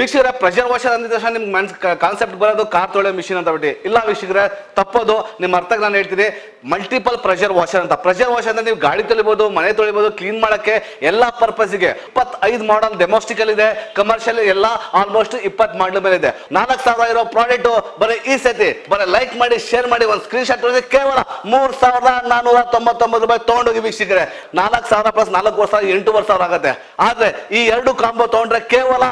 ವೀಕ್ಷಕರ pressure washer ಅಂದಿದ ತಕ್ಷಣ ನಿಮ್ಗೆ ಮನ್ಸ್ ಕಾನ್ಸೆಪ್ಟ್ ಬರೋದು ಕಾರ್ ತೊಳೆ ಮಿಷಿನ್ ಅಂತ ಬಿಟ್ಟು. ಇಲ್ಲ ವೀಕ್ಷಕರ, ತಪ್ಪೋದು ನಿಮ್ಮ ಅರ್ಥಕ್ಕೆ ನಾನು ಹೇಳ್ತೀನಿ. ಮಲ್ಟಿಪಲ್ ಪ್ರೆಷರ್ ವಾಷರ್ ಅಂತ. ಪ್ರೆಷರ್ ವಾಷರ್ ಅಂದ್ರೆ ನೀವು ಗಾಡಿ ತೊಳಿಬೋದು, ಮನೆ ತೊಳಿಬೋದು ಕ್ಲೀನ್ ಮಾಡೋಕ್ಕೆ ಎಲ್ಲ ಪರ್ಪಸ್ಗೆ ಇಪ್ಪತ್ತೈದು ಮಾಡಲ್ ಡೆಮೋಸ್ಟಿಕಲ್ ಇದೆ ಕಮರ್ಷಿಯಲ್ ಎಲ್ಲ ಆಲ್ಮೋಸ್ಟ್ ಇಪ್ಪತ್ತು ಮಾಡಲ್ ಮೇಲೆ ಇದೆ. ನಾಲ್ಕು ಸಾವಿರ ಇರೋ ಪ್ರಾಡಕ್ಟ್ ಬರೀ ಈ ಸತಿ. ಬರೀ ಲೈಕ್ ಮಾಡಿ ಶೇರ್ ಮಾಡಿ, ಒಂದು ಸ್ಕ್ರೀನ್ ಶಾಟ್ ಕೇವಲ ಮೂರ್ ಸಾವಿರದ ನಾನೂರ ತೊಂಬತ್ತೊಂಬತ್ತು ರೂಪಾಯಿ ತೊಗೊಂಡೋಗಿ ವೀಕ್ಷಕರೇ. ನಾಲ್ಕು ಸಾವಿರ ಪ್ಲಸ್ ನಾಲ್ಕು ವರ್ಷ ಎಂಟು ವರ್ಷ ಆಗುತ್ತೆ. ಆದ್ರೆ ಈ ಎರಡು ಕಾಂಬೋ ತೊಗೊಂಡ್ರೆ ಕೇವಲ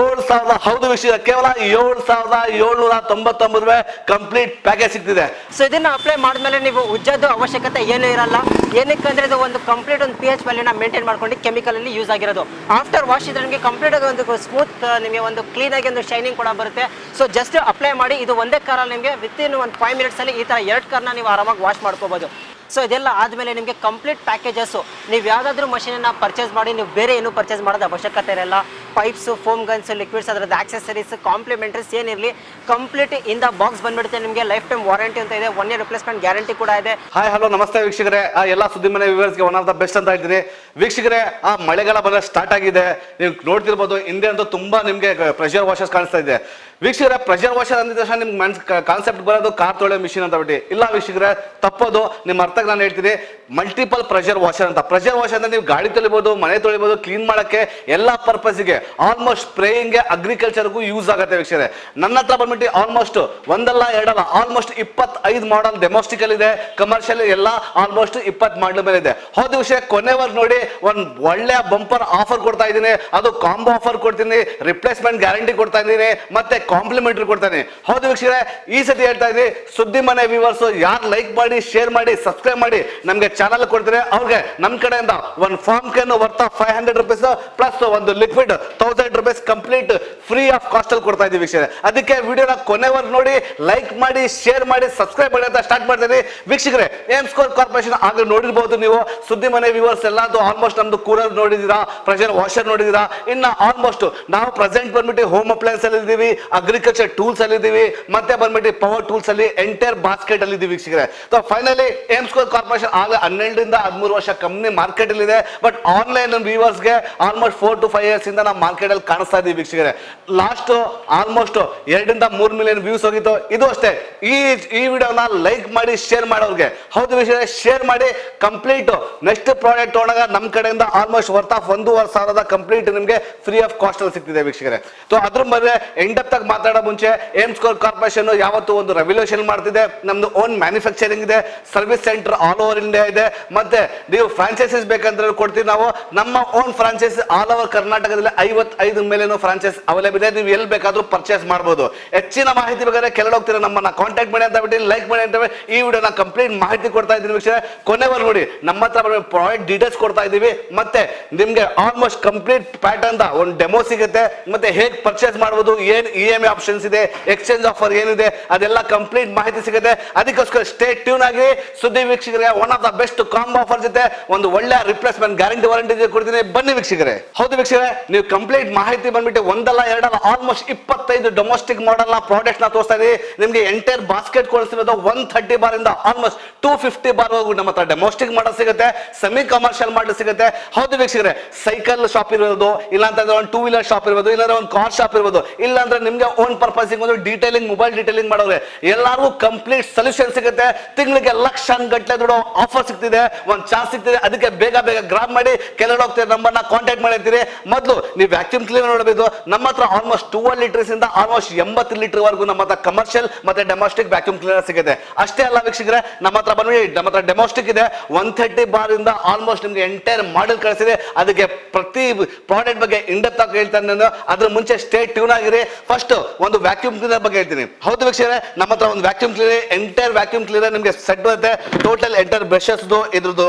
ಏಳು ಸಾವಿರದ, ಹೌದು ವಿಷಯ ಕೇವಲ ಏಳು ಸಾವಿರದ ಏಳ್ನೂರ ತೊಂಬತ್ತೊಂಬತ್ತು ರೂಪಾಯಿ ಕಂಪ್ಲೀಟ್ ಪ್ಯಾಕೇಜ್ ಸಿಗ್ತಿದೆ. ಸೊ ಇದನ್ನ ಅಪ್ಲೈ ಮಾಡಿದ್ಮೇಲೆ ನೀವು ಉಜ್ಜೋದು ಅವಶ್ಯಕತೆ ಏನೂ ಇರಲ್ಲ. ಏನಕ್ಕೆ ಅಂದ್ರೆ ಇದು ಒಂದು ಕಂಪ್ಲೀಟ್ ಒಂದು ಪಿ ಎಚ್ ವ್ಯಾಲ್ಯೂನ ಮೇಂಟೈನ್ ಮಾಡ್ಕೊಂಡು ಕೆಮಿಕಲ್ ಅಲ್ಲಿ ಯೂಸ್ ಆಗಿರೋದು. ಆಫ್ಟರ್ ವಾಶ್ ಇದ್ರೆ ನಿಮಗೆ ಕಂಪ್ಲೀಟ್ ಆಗಿ ಒಂದು ಸ್ಮೂತ್ ನಿಮಗೆ ಒಂದು ಕ್ಲೀನ್ ಆಗಿ ಒಂದು ಶೈನಿಂಗ್ ಕೂಡ ಬರುತ್ತೆ. ಸೊ ಜಸ್ಟ್ ಅಪ್ಲೈ ಮಾಡಿ, ಇದು ಒಂದೇ ಕಾರಲ್ಲಿ ನಿಮಗೆ ವಿತ್ ಇನ್ ಒಂದು ಫೈವ್ ಮಿನಿಟ್ಸ್ ಅಲ್ಲಿ ಈ ತರ ಎರಡು ಕಾರ್ನ ನೀವು ಆರಾಮಾಗಿ ವಾಶ್ ಮಾಡ್ಕೋಬಹುದು ಸೊ ಇದೆಲ್ಲ ಆದಮೇಲೆ ನಿಮಗೆ ಕಂಪ್ಲೀಟ್ ಪ್ಯಾಕೇಜಸ್ಸು ನೀವು ಯಾವುದಾದ್ರೂ ಮಷೀನನ್ನು ಪರ್ಚೇಸ್ ಮಾಡಿ, ನೀವು ಬೇರೆ ಏನು ಪರ್ಚೇಸ್ ಮಾಡೋದು ಅವಶ್ಯಕತೆ ಇರಲ್ಲ. ಪೈಪ್ಸು ಫೋಮ್ ಗನ್ಸ್ ಲಿಕ್ವಿಡ್ಸ್ ಅದರದ್ದು ಆಕ್ಸೆಸರೀಸ್ ಕಾಂಪ್ಲಿಮೆಂಟ್ರೀಸ್ ಏನಿರಲಿ ಕಂಪ್ಲೀಟ್ ಇಂದ ಬಾಕ್ಸ್ ಬಂದ್ಬಿಡುತ್ತೆ ನಿಮಗೆ. ಲೈಫ್ ಟೈಮ್ ವಾರಂಟಿ ಅಂತ ಇದೆ ಒನ್ ಇಯರ್ ರಿಪ್ಲೇಸ್ಮೆಂಟ್ ಗ್ಯಾರಂಟಿ ಕೂಡ ಇದೆ. ಹಾಯ್ ಹಲೋ ನಮಸ್ತೆ ವೀಕ್ಷಕರೇ. ಆ, ಎಲ್ಲ ಸುದ್ದಿ ಮನೆ ವ್ಯೂವರ್ಸ್ಗೆ ಒನ್ ಆಫ್ ದ ಬೆಸ್ಟ್ ಅಂತ ಇದ್ದೀನಿ ವೀಕ್ಷಕರೇ, ಆ, ಮಳೆಗಾಲ ಬಂದ್ರೆ ಸ್ಟಾರ್ಟ್ ಆಗಿದೆ. ನೀವು ನೋಡ್ತಿರ್ಬೋದು, ಹಿಂದೆ ಅಂತೂ ತುಂಬಾ ನಿಮಗೆ ಪ್ರೆಷರ್ ವಾಷಸ್ ಕಾಣಿಸ್ತಾ ಇದೆ. ವೀಕ್ಷಕರೇ ಪ್ರೆಷರ್ ವಾಷರ್ ಅಂದಿದ ತಕ್ಷಣ ನಿಮ್ಗೆ ಮನ್ಸ್ ಕಾನ್ಸೆಪ್ಟ್ ಬರೋದು ಕಾರ್ ತೊಳೆ ಮಿಷಿನ್ ಅಂತ ಬಿಟ್ಟು. ಇಲ್ಲ ವೀಕ್ಷಕರ, ತಪ್ಪೋದು ನಿಮ್ಮ ಅರ್ಥಕ್ಕೆ ನಾನು ಹೇಳ್ತೀನಿ. ಮಲ್ಟಿಪಲ್ ಪ್ರೆಷರ್ ವಾಷರ್ ಅಂತ. ಪ್ರೆಷರ್ ವಾಷರ್ ಅಂದ್ರೆ ನೀವು ಗಾಡಿ ತೊಳಿಬೋದು, ಮನೆ ತೊಳಿಬೋದು ಕ್ಲೀನ್ ಮಾಡೋಕ್ಕೆ ಎಲ್ಲ ಪರ್ಪಸ್ಗೆ ಆಲ್ಮೋಸ್ಟ್ ಸ್ಪ್ರೇಯಿಂಗ್ಗೆ ಅಗ್ರಿಕಲ್ಚರ್ಗೂ ಯೂಸ್ ಆಗುತ್ತೆ ವೀಕ್ಷಕರೇ. ನನ್ನ ಹತ್ರ ಬಂದ್ಬಿಟ್ಟು ಆಲ್ಮೋಸ್ಟ್ ಒಂದಲ್ಲ ಎರಡಲ್ಲ ಆಲ್ಮೋಸ್ಟ್ ಇಪ್ಪತ್ತೈದು ಮಾಡಲ್ ಡೆಮೋಸ್ಟಿಕಲ್ ಇದೆ ಕಮರ್ಷಿಯಲ್ ಎಲ್ಲ ಆಲ್ಮೋಸ್ಟ್ ಇಪ್ಪತ್ತು ಮಾಡಲ್ ಮೇಲೆ ಇದೆ. ಹೌದು ವಿಷಯ ಕೊನೆವರೆಗೆ ನೋಡಿ ಒಂದು ಒಳ್ಳೆಯ ಬಂಪರ್ ಆಫರ್ ಕೊಡ್ತಾ ಇದ್ದೀನಿ. ಅದು ಕಾಂಬೋ ಆಫರ್ ಕೊಡ್ತೀನಿ ರಿಪ್ಲೇಸ್ಮೆಂಟ್ ಗ್ಯಾರಂಟಿ ಕೊಡ್ತಾ ಇದ್ದೀನಿ. ಮತ್ತೆ ಕಾಂಪ್ಲಿಮೆಂಟ್ರಿ ಕೊಡ್ತಾನೆ. ಹೌದು ವೀಕ್ಷಕರೇ, ಈ ಸತಿ ಹೇಳ್ತಾ ಇದ್ದೀನಿ ಸುದ್ದಿ ಮನೆ ವ್ಯೂವರ್ಸ್ ಯಾರು ಲೈಕ್ ಮಾಡಿ ಶೇರ್ ಮಾಡಿ ಸಬ್ಸ್ಕ್ರೈಬ್ ಮಾಡಿ, ನಮಗೆ ಚಾನಲ್ ಕೊಡ್ತಾರೆ. ಅವ್ರಿಗೆ ನಮ್ಮ ಕಡೆಯಿಂದ ಒಂದು foam can worth five hundred rupees plus ಒಂದು liquid thousand rupees complete free of cost ಅಲ್ಲಿ ಕೊಡ್ತಾ ಇದ್ದೀವಿ ವೀಕ್ಷಕರೇ. ಅದಕ್ಕೆ ವಿಡಿಯೋನ ಕೊನೆವರೆಗೆ ನೋಡಿ ಲೈಕ್ ಮಾಡಿ ಶೇರ್ ಮಾಡಿ ಸಬ್ಸ್ಕ್ರೈಬ್ ಮಾಡಿ ಅಂತ ಸ್ಟಾರ್ಟ್ ಮಾಡ್ತೀನಿ. ವೀಕ್ಷಕರೇ ಏಮ್ ಸ್ಕೋರ್ ಕಾರ್ಪೊರೇಷನ್ ಆಗಲಿ ನೋಡಿರ್ಬೋದು ನೀವು. ಸುದ್ದಿ ಮನೆ ವ್ಯೂವರ್ಸ್ ಎಲ್ಲಾದ್ರು ಆಲ್ಮೋಸ್ಟ್ ನಮ್ದು ಕೂಲರ್ ನೋಡಿದೀರಾ ಪ್ರೆಷರ್ ವಾಷರ್ ನೋಡಿದೀರಾ, ಇನ್ನು ಆಲ್ಮೋಸ್ಟ್ ನಾವು ಪ್ರೆಸೆಂಟ್ ಬಂದ್ಬಿಟ್ಟು ಹೋಮ್ ಅಪ್ಲೈನ್ಸ್ ಅಲ್ಲಿ ಇದ್ದೀವಿ ಅಗ್ರಿಕಲ್ಚರ್ ಟೂಲ್ಸ್ ಅಲ್ಲಿ ಇದೀವಿ ಮತ್ತೆ ಬಂದ್ಬಿಟ್ಟು ಪವರ್ ಟೂಲ್ಸ್ ಅಲ್ಲಿ ಎಂಟೈರ್ ಬಾಸ್ಕೆಟ್ ಅಲ್ಲಿ ಇದೀವಿ ವೀಕ್ಷಕರೇ. So finally aim score corporation ಆಗ ಹನ್ನೆರಡರಿಂದ ಹದಿಮೂರು ವರ್ಷ ಕಂಪ್ನಿ ಮಾರ್ಕೆಟ್ ಅಲ್ಲಿ ಇದೆ. But online ವ್ಯೂವರ್ಸ್ಗೆ almost four to five years ಇಂದ ನಾವು ಮಾರ್ಕೆಟ್ ಅಲ್ಲಿ ಕಾಣಿಸ್ತಾ ಇದೀವಿ ವೀಕ್ಷಕರೇ. ಲಾಸ್ಟ್ ಆಲ್ಮೋಸ್ಟ್ ಎರಡರಿಂದ ಮೂರು ಮಿಲಿಯನ್ ವ್ಯೂಸ್ ಹೋಗಿತ್ತು. ಇದು ಅಷ್ಟೇ. ಈ ಈ ವಿಡಿಯೋನ ಲೈಕ್ ಮಾಡಿ ಶೇರ್ ಮಾಡೋರ್ಗೆ. ಹೌದು ವಿಷಯ ಶೇರ್ ಮಾಡಿ ಕಂಪ್ಲೀಟ್ ನೆಕ್ಸ್ಟ್ ಪ್ರಾಡಕ್ಟ್ ಒಳಗ ನಮ್ಮ ಕಡೆಯಿಂದ ಆಲ್ಮೋಸ್ಟ್ ವರ್ತ್ ಆಫ್ ಒಂದೂವರೆ ಸಾವಿರದ ಕಂಪ್ಲೀಟ್ ನಿಮಗೆ ಫ್ರೀ ಆಫ್ ಕಾಸ್ಟ್ ಅಲ್ಲಿ ಸಿಗ್ತಿದೆ ವೀಕ್ಷಕರೇ. ಸೊ ಅದ್ರ ಮೇಲೆ ಎಂಡಪ್ತ ಮಾತಾಡೋ ಮುಂಚೆ ಏಮ್ಸ್ ಕಾರ್ಪೊರೇಷನ್ ಯಾವತ್ತು ಒಂದು ರೆವಲ್ಯೂಷನ್ ಮಾಡ್ತಿದೆ. ನಮ್ದು ಓನ್ ಮ್ಯಾನುಫ್ಯಾಕ್ಚರಿಂಗ್ ಇದೆ service centre all over India ಇದೆ. ಮತ್ತೆ ನೀವು ಫ್ರಾಂಚೈಸಸ್ ಬೇಕಂದ್ರೆ ಕೊಡ್ತೀವಿ ನಾವು. ನಮ್ಮ ಓನ್ ಫ್ರಾಂಚೈಸ್ ಆಲ್ ಓವರ್ ಕರ್ನಾಟಕದಲ್ಲಿ ಐವತ್ತೈದು ಮೇಲೆನೂ ಫ್ರಾಂಚೈಸ್ ಅವೈಲೇಬಲ್ ಇದೆ. ನೀವು ಎಲ್ಲಿ ಬೇಕಾದ್ರೂ ಪರ್ಚೇಸ್ ಮಾಡ್ಬೋದು. ಹೆಚ್ಚಿನ ಮಾಹಿತಿ ಬೇಕಾದ್ರೆ ಕೆಳಗೆ ಹೋಗ್ತೀರಾ, ನಮ್ಮನ್ನ ಕಾಂಟ್ಯಾಕ್ಟ್ ಮಾಡಿ ಅಂತ ಬಿಟ್ಟು ಲೈಕ್ ಮಾಡಿ ಅಂತ ಈ ವಿಡಿಯೋನ ಕಂಪ್ಲೀಟ್ ಮಾಹಿತಿ ಕೊಡ್ತಾ ಇದ್ದೀನಿ ವೀಕ್ಷಕರೇ. ಕೊನೆವರೆಗೂ ನೋಡಿ, ನಮ್ಮ ಹತ್ರ ಪ್ರಾಡಕ್ಟ್ ಡೀಟೇಲ್ಸ್ ಕೊಡ್ತಾ ಇದ್ದೀವಿ. ಮತ್ತೆ ನಿಮ್ಗೆ ಆಲ್ಮೋಸ್ಟ್ ಕಂಪ್ಲೀಟ್ ಪ್ಯಾಟರ್ನ್ ಒಂದು ಡೆಮೋ ಸಿಗುತ್ತೆ. ಮತ್ತೆ ಹೇಗೆ ಪರ್ಚೇಸ್ ಮಾಡ್ಬೋದು, ಏನು ಇ ಎಂ ಆಪ್ಷನ್ಸ್ ಇದೆ ಎಕ್ಸ್ಚೇಂಜ್ ಆಫರ್ ಏನಿದೆ, ಅದೆಲ್ಲ ಕಂಪ್ಲೀಟ್ ಮಾಹಿತಿ ಸಿಗುತ್ತೆ. ಅದಕ್ಕೋಸ್ಕರ ಸ್ಟೇ ಟ್ಯೂನ್ ಆಗಿ ಸುದ್ದಿ ವೀಕ್ಷಕರಿಗೆ one of the best combo offer ಜೊತೆ ಒಂದು ಒಳ್ಳೆ ರಿಪ್ಲೇಸ್ಮೆಂಟ್ ಗ್ಯಾರಂಟಿ ವಾರಂಟಿ ಕೊಡ್ತೀನಿ. ಬನ್ನಿ ವೀಕ್ಷಕರೇ. ಹೌದು ವೀಕ್ಷಕರೇ, ನೀವು ಕಂಪ್ಲೀಟ್ ಮಾಹಿತಿ ಬಂದ್ಬಿಟ್ಟು ಒಂದಲ್ಲ, ಎರಡಲ್ಲ ಆಲ್ಮೋಸ್ಟ್ ಇಪ್ಪತ್ತೈದು ಡೊಮೆಸ್ಟಿಕ್ ಮಾಡೆಲ್ನ ಪ್ರಾಡಕ್ಟ್ನ ತೋರಿಸ್ತಾ ಇದೀವಿ. ನಿಮಗೆ ಎಂಟೈರ್ ಬಾಸ್ಕೆಟ್ ಕೊಡಿಸಿರೋದು ಒನ್ ಥರ್ಟಿ ಬಾರ್ ಇಂದ ಆಲ್ಮೋಸ್ಟ್ ಟೂ ಫಿಫ್ಟಿ ಬಾರ್ ನಮ್ಮ ಹತ್ರ ಡೆಮೋಸ್ಟಿಕ್ ಮಾಡಲ್ ಸಿಗುತ್ತೆ. ಸೆಮಿ ಕಮರ್ಷಿಯಲ್ ಮಾಡಲ್ ಸಿಗುತ್ತೆ. ಹೌದು ವೀಕ್ಷಕರೇ ಸೈಕಲ್ ಶಾಪ್ ಇರೋದು, ಇಲ್ಲಾಂತಂದ್ರೆ ಒಂದು ಟೂ ವೀಲರ್ ಶಾಪ್ ಇರ್ಬೋದು, ಇಲ್ಲಾಂದ್ರೆ ಒಂದು ಕಾರ್ ಶಾಪ್ ಇರ್ಬೋದು, ಇಲ್ಲಾಂದ್ರೆ ನಿಮ್ಗೆ ಓನ್ ಪರ್ಪಸ್ ಒಂದು ಡೀಟೇಲಿಂಗ್ ಮೊಬೈಲ್ ಡೀಟೇಲಿಂಗ್ ಮಾಡೋರೆ ಎಲ್ಲರಿಗೂ ಕಂಪ್ಲೀಟ್ ಸೊಲ್ಯೂಷನ್ ಸಿಗುತ್ತೆ. ತಿಂಗಳಿಗೆ ಲಕ್ಷ ಗಟ್ಟಲೆ ದುಡ್ಡು ಆಫರ್ ಸಿಗ್ತಿದೆ. ಒಂದು ಚಾನ್ಸ್ ಸಿಗ್ತಿದೆ. ಅದಕ್ಕೆ ಬೇಗ ಬೇಗ ಗ್ರಾಪ್ ಮಾಡಿ ಕೆಲವರು ನಂಬರ್ ನಂಬರ್ನ ಕಾಂಟ್ಯಾಕ್ಟ್ ಮಾಡಿರ್ತೀರಿ. ಮೊದಲು ನೀವು ವ್ಯಾಕ್ಯೂಮ್ ಕ್ಲೀನರ್ ನೋಡಬೇಕು ನಮ್ಮ ಹತ್ರ ಆಲ್ಮೋಸ್ಟ್ ಟೂವಲ್ ಲೀಟರ್ಸ್ ಇಂದ ಆಲ್ಮೋಸ್ಟ್ ಎಂಬತ್ತು ಲೀಟರ್ ವರೆಗೂ ನಮ್ಮ ಹತ್ರ ಕಮರ್ಷಿಯಲ್ ಮತ್ತೆ ಡೆಮೋಸ್ಟಿಕ್ ವ್ಯಾಕ್ಯೂಮ್ ಕ್ಲೀನರ್ ಸಿಗುತ್ತೆ. ಅಷ್ಟೇ ಅಲ್ಲ ವೀಕ್ಷಕರೆ, ನಮ್ಮ ಹತ್ರ ಬಂದ್ಬಿಡಿ ನಮ್ಮ ಹತ್ರ ಡೆಮೋಸ್ಟಿಕ್ ಇದೆ. ಒನ್ ಥರ್ಟಿ ಬಾರ್ ಇಂದ ಆಲ್ಮೋಸ್ಟ್ ನಿಮ್ಗೆ ಎಂಟೈರ್ ಮಾಡೆಲ್ ಕಳಿಸಿದೆ. ಅದಕ್ಕೆ ಪ್ರತಿ ಪ್ರಾಡಕ್ಟ್ ಬಗ್ಗೆ ಇಂಡೆಪ್ತ್ ಆಗಿ ಹೇಳ್ತಾನೆ ಅದ್ರ ಮುಂಚೆ ಸ್ಟೇ ಟ್ಯೂನ್ ಆಗಿರಿ. ಫಸ್ಟ್ ಒಂದು ವ್ಯಾಕ್ಯೂಮ್ ಕ್ಲೀನರ್ ಬಗ್ಗೆ ಹೇಳ್ತೀನಿ. ಹೌದು ವೀಕ್ಷಕರೇ, ನಮ್ಮ ಹತ್ರ ಒಂದು vacuum cleaner entire vacuum cleaner ನಿಮಗೆ ಸೆಟ್ ಬರುತ್ತೆ. ಟೋಟಲ್ ಎಂಟರ್ ಬ್ರಷಸ್ದು ಇದ್ರದ್ದು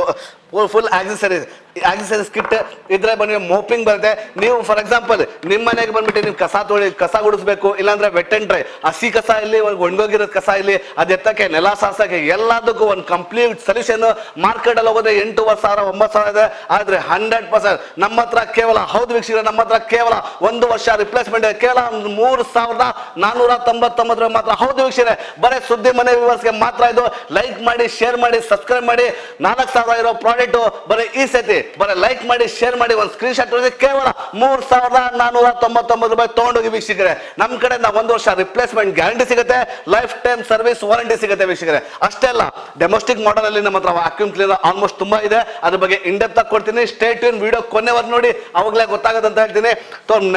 ಫುಲ್ ಆಕ್ಸೆಸರೀಸ್ ಆಕ್ಸೆಸರೀಸ್ ಕಿಟ್ ಇದ್ರೆ ಬನ್ನಿ ಮೋಪಿಂಗ್ ಬರುತ್ತೆ. ನೀವು ಫಾರ್ ಎಕ್ಸಾಂಪಲ್ ನಿಮ್ಮ ಮನೆಗೆ ಬಂದ್ಬಿಟ್ಟು ನೀವು ಕಸ ತೊಳಿ, ಕಸ ಗುಡಿಸ್ಬೇಕು, ಇಲ್ಲಾಂದ್ರೆ ವೆಟ್ ಅಂಡ್ ಡ್ರೈ ಹಸಿ ಕಸ ಇಲ್ಲಿ ಒಣಗೋಗಿರೋ ಕಸ ಇಲ್ಲಿ, ಅದು ಎತ್ತಕ್ಕೆ, ನೆಲ ಸಾರ್ಸಕ್ಕೆ, ಎಲ್ಲದಕ್ಕೂ ಒಂದು ಕಂಪ್ಲೀಟ್ ಸೊಲ್ಯೂಷನ್ ಮಾರ್ಕೆಟ್ ಅಲ್ಲಿ ಹೋಗೋದ್ರೆ ಎಂಟೂವರೆ ಸಾವಿರ, ಒಂಬತ್ತು ಸಾವಿರ ಇದೆ. ಆದರೆ ಹಂಡ್ರೆಡ್ ಪರ್ಸೆಂಟ್ ನಮ್ಮ ಹತ್ರ ಕೇವಲ, ಹೌದು ವೀಕ್ಷಕರೇ, ನಮ್ಮ ಹತ್ರ ಕೇವಲ ಒಂದು ವರ್ಷ ರಿಪ್ಲೇಸ್ಮೆಂಟ್ ಕೇವಲ ಒಂದು ಮೂರು ಸಾವಿರದ ನಾನೂರ ತೊಂಬತ್ತೊಂಬತ್ತರ ಮಾತ್ರ. ಹೌದು ವೀಕ್ಷಕರೇ, ಬರೀ ಸುದ್ದಿ ಮನೆ ವ್ಯೂವರ್ಸ್ಗೆ ಮಾತ್ರ ಇದು. ಲೈಕ್ ಮಾಡಿ ಶೇರ್ ಮಾಡಿ ಸಬ್ಸ್ಕ್ರೈಬ್ ಮಾಡಿ. ನಾಲ್ಕು ಸಾವಿರ ಇರೋ ಪ್ರಾಡಕ್ಟ್ ಪ್ರಾಡಕ್ಟ್ ಬರೀ ಈ ಸತಿ ಬರೀ ಲೈಕ್ ಮಾಡಿ ಶೇರ್ ಮಾಡಿ, ಒಂದು ಸ್ಕ್ರೀನ್ ಶಾಟ್ ಕೇವಲ ಮೂರ್ ಸಾವಿರದ ನಾನೂರ ತೊಂಬತ್ತೊಂಬತ್ತು ರೂಪಾಯಿ ತಗೊಂಡೋಗಿ ವೀಕ್ಷಕರೇ. ನಮ್ಮ ಕಡೆ ನಾವು ಒಂದು ವರ್ಷ ರಿಪ್ಲೇಸ್ಮೆಂಟ್ ಗ್ಯಾರಂಟಿ ಸಿಗುತ್ತೆ ಲೈಫ್ ಟೈಮ್ ಸರ್ವಿಸ್ ವಾರಂಟಿ ಸಿಗುತ್ತೆ ವೀಕ್ಷಕರೇ. ಅಷ್ಟೇ ಅಲ್ಲ ಡೆಮೋಸ್ಟಿಕ್ ಮಾಡೆಲ್ ಅಲ್ಲಿ ನಮ್ಮ ಹತ್ರ ವ್ಯಾಕ್ಯೂಮ್ ಕ್ಲೀನರ್ ಆಲ್ಮೋಸ್ಟ್ ತುಂಬಾ ಇದೆ. ಅದ್ರ ಬಗ್ಗೆ ಇಂಡೆಪ್ ಆಗಿ ಕೊಡ್ತೀನಿ. ಸ್ಟೇಟ್ ಇನ್ ವಿಡಿಯೋ ಕೊನೆವರೆಗೆ ನೋಡಿ, ಅವಾಗಲೇ ಗೊತ್ತಾಗುತ್ತೆ ಅಂತ ಹೇಳ್ತೀನಿ.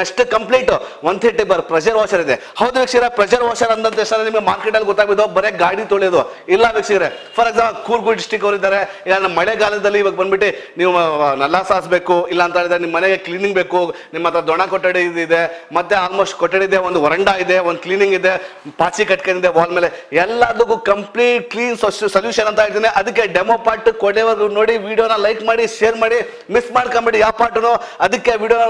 Next complete one thirty bar pressure washer ಇದೆ. ಹೌದು ವೀಕ್ಷಕರ ಪ್ರೆಷರ್ ವಾಷರ್ ಅಂದ ತಕ್ಷಣ ನಿಮಗೆ ಮಾರ್ಕೆಟ್ ಅಲ್ಲಿ ಗೊತ್ತಾಗ್ಬಿದ್ದು ಬರೀ ಗಾಡಿ ತೊಳೆಯೋದು. ಇಲ್ಲ ವೀಕ್ಷಕರೇ ಫಾರ್ ಎಕ್ಸಾಂಪಲ್ ಕೂರ್ಗು ಡಿಸ್ಟಿಕ್ ಅವರು ಇದ್ದಾರೆ. ಇಲ್ಲ, ನಮ್ಮ ಇವಾಗ ಬಂದ್ಬಿಟ್ಟು ನೀವು ನಲ್ಲ ನೆಲ ಸಾಸ್ಬೇಕು, ಇಲ್ಲ ಅಂತ ಹೇಳಿದ್ರೆ ನಿಮ್ಮ ಮನೆಗೆ ಕ್ಲೀನಿಂಗ್ ಬೇಕು, ನಿಮ್ಮ ಹತ್ರ ದೊಣ ಕೊಠಡಿ ಇದು, ಮತ್ತೆ ಆಲ್ಮೋಸ್ಟ್ ಕೊಠಡಿ ಇದೆ, ಒಂದು ವರಂಡ ಇದೆ, ಒಂದು ಕ್ಲೀನಿಂಗ್ ಇದೆ, ಪಾಚಿ ಕಟ್ಕೊಂಡಿದೆ ವಾಲ್ ಮೇಲೆ. ಎಲ್ಲದಕ್ಕೂ ಕಂಪ್ಲೀಟ್ ಕ್ಲೀನ್ ಸೊಲ್ಯೂಷನ್ ಅಂತ ಹೇಳ್ತೀನಿ. ಅದಕ್ಕೆ ಡೆಮೋ ಪಾರ್ಟ್ ಕೊನೆವರೆಗೂ ನೋಡಿ ವಿಡಿಯೋನ ಲೈಕ್ ಮಾಡಿ ಶೇರ್ ಮಾಡಿ ಮಿಸ್ ಮಾಡ್ಕೊಂಬೇಡಿ ಯಾವ ಪಾರ್ಟ್ನು ಅದಕ್ಕೆ ವಿಡಿಯೋ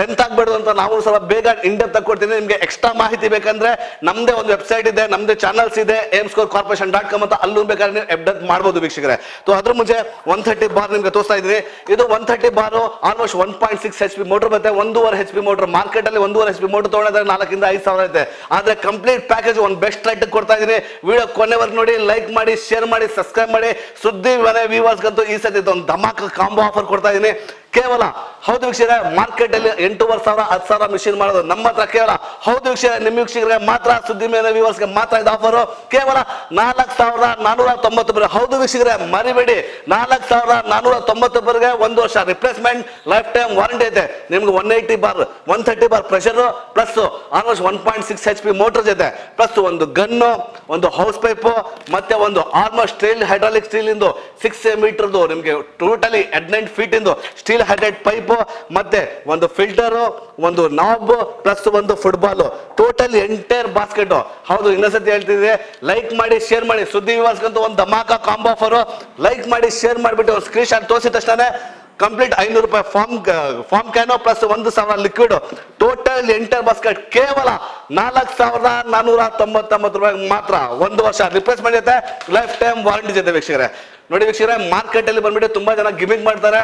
ಲೆಂತ್ ಆಗ್ಬಾರ್ದು ಅಂತ ನಾವು ಸ್ವಲ್ಪ ಬೇಗ ಇಂಡೆಪ್ ತಗೊಡ್ತೀನಿ ನಿಮಗೆ ಎಕ್ಸ್ಟ್ರಾ ಮಾಹಿತಿ ಬೇಕಂದ್ರೆ ನಮ್ದೇ ಒಂದು ವೆಬ್ಸೈಟ್ ಇದೆ, ನಮ್ದೇ ಚಾನಲ್ಸ್ ಇದೆ ಏಮ್ ಕಾರ್ಪೊರೇಷನ್ ಡಾಟ್ ಕಾಮ್ ಅಂತ ಅಲ್ಲೂ ಬೇಕಾದ್ರೆ ನೀವು ಎಬ್ಡತ್ ಮಾಡ್ಬೋದು ವೀಕ್ಷಕರೇ. ಅದ್ರ ಮುಂಚೆ ಒನ್ ಥರ್ಟಿ ಬಾರ್ ನಿಮ್ಗೆ ತೋರಿಸ್ತಾ ಇದ್ದೀನಿ ಇದು one thirty bar almost one point six H P motor ಬರುತ್ತೆ. ಒಂದೂವರೆ ಎಚ್ ಪಿ ಮೋಟರ್ ಮಾರ್ಕೆಟ್ ಅಲ್ಲಿ ಒಂದೂವರೆ ಎಚ್ ಪಿ ಮೋಟರ್ ತಗೊಂಡ್ರೆ ನಾಲ್ಕಿಂದ ಐದು ಸಾವಿರ ಐತೆ ಆದ್ರೆ ಕಂಪ್ಲೀಟ್ ಪ್ಯಾಕೇಜ್ ಒಂದು ಬೆಸ್ಟ್ ರೇಟ್ ಕೊಡ್ತಾ ಇದ್ದೀನಿ. ವಿಡಿಯೋ ಕೊನೆವರೆಗೂ ನೋಡಿ ಲೈಕ್ ಮಾಡಿ ಶೇರ್ ಮಾಡಿ ಸಬ್ಸ್ಕ್ರೈಬ್ ಮಾಡಿ. ಸುದ್ದಿ ಮನೆ ವ್ಯೂವರ್ಸ್ಗಂತೂ ಈ ಸತಿ ಒಂದು ಧಮಾಕ ಕಾಂಬೋ ಆಫರ್ ಕೊಡ್ತಾ ಇದ್ದೀನಿ. ಕೇವಲ ಹೌದು ವೀಕ್ಷಕರೇ ಮಾರ್ಕೆಟ್ ಅಲ್ಲಿ ಎಂಟೂವರೆ ಸಾವಿರ ಹತ್ತು ಸಾವಿರ ಮಿಷಿನ್ ಮಾಡೋದು ನಮ್ಮ ಹತ್ರ ಕೇವಲ ಹೌದು ವೀಕ್ಷಕರೇ, ನಿಮ್ಮ ವೀಕ್ಷಕರಿಗೆ ಮಾತ್ರ ಸುದ್ದಿ ಮೇಲೆ ವ್ಯೂವರ್ಸ್ಗೆ ಮಾತ್ರ ಇದು ಆಫರ್ ಕೇವಲ ನಾಲ್ಕು ಸಾವಿರದ ನಾನೂರ ತೊಂಬತ್ತು ರೂಪಾಯಿ ಹೌದು ವೀಕ್ಷಕರೇ, ಮರಿಬೇಡಿ. ನಾಲ್ಕು ಸಾವಿರದ ನಾನೂರ ತೊಂಬತ್ತು ರೂಪಾಯಿಗೆ ಒಂದು ವರ್ಷ ರಿಪ್ಲೇಸ್ಮೆಂಟ್ ಲೈಫ್ ಟೈಮ್ ವಾರಂಟಿ ಐತೆ. ನಿಮ್ಗೆ one eighty bar one thirty bar pressure plus almost one point six H P motor ಜೊತೆ ಪ್ಲಸ್ ಒಂದು ಗನ್ನು ಒಂದು ಹೌಸ್ ಪೈಪು ಮತ್ತೆ ಒಂದು ಆಲ್ಮೋಸ್ಟ್ ಸ್ಟೀಲ್ ಹೈಡ್ರಾಲಿಕ್ ಸ್ಟೀಲ್ ಇಂದು ಸಿಕ್ಸ್ ಮೀಟರ್ದು ನಿಮಗೆ ಟೋಟಲಿ ಹದಿನೆಂಟು ಫೀಟ್ ಇಂದು. ಸ್ಟೀಲ್ ಹೈಡ್ರೈಟ್ ಪೈಪು ಮತ್ತೆ ಒಂದು ಫಿಲ್ಟರು ಒಂದು ನಾಬ್ ಪ್ಲಸ್ ಒಂದು ಫುಟ್ಬಾಲ್ ಟೋಟಲ್ ಎಂಟೈರ್ ಬಾಸ್ಕೆಟ್ ಹೌದು ಇನ್ನೊಂದ್ಸತಿ ಹೇಳ್ತಿದ್ರೆ ಲೈಕ್ ಮಾಡಿ ಶೇರ್ ಮಾಡಿ. ಸುದ್ದಿ ವಿವಾಸ್ಕಂತೂ ಒಂದು ಧಮಾಕ ಕಾಂಬೋ ಆಫರು ಲೈಕ್ ಮಾಡಿ ಶೇರ್ ಮಾಡಿಬಿಟ್ಟು ಸ್ಕ್ರೀನ್ ಶಾಟ್ ತೋರಿಸಿದ ತಕ್ಷಣ ಕಂಪ್ಲೀಟ್ ಐನೂರು ರೂಪಾಯಿ ಫಾರ್ಮ್ ಫಾರ್ಮ್ ಕ್ಯಾನೋ ಪ್ಲಸ್ ಒಂದು ಸಾವಿರ ಲಿಕ್ವಿಡ್ ಟೋಟಲ್ ಎಂಟರ್ ಬಾಸ್ಕೆಟ್ ಕೇವಲ ನಾಲ್ಕು ಸಾವಿರದ ನಾನೂರ ತೊಂಬತ್ತೊಂಬತ್ತು ರೂಪಾಯಿ ಮಾತ್ರ. ಒಂದು ವರ್ಷ ರಿಪ್ಲೇಸ್ಮೆಂಟ್ ಜೊತೆ ಲೈಫ್ ಟೈಮ್ ವಾರಂಟಿ ಜೊತೆ ವೀಕ್ಷಕರೇ. ನೋಡಿ ವೀಕ್ಷಕರೇ ಮಾರ್ಕೆಟ್ ಅಲ್ಲಿ ಬಂದ್ಬಿಟ್ಟು ತುಂಬಾ ಜನ ಗಿಮಿಂಗ್ ಮಾಡ್ತಾರೆ.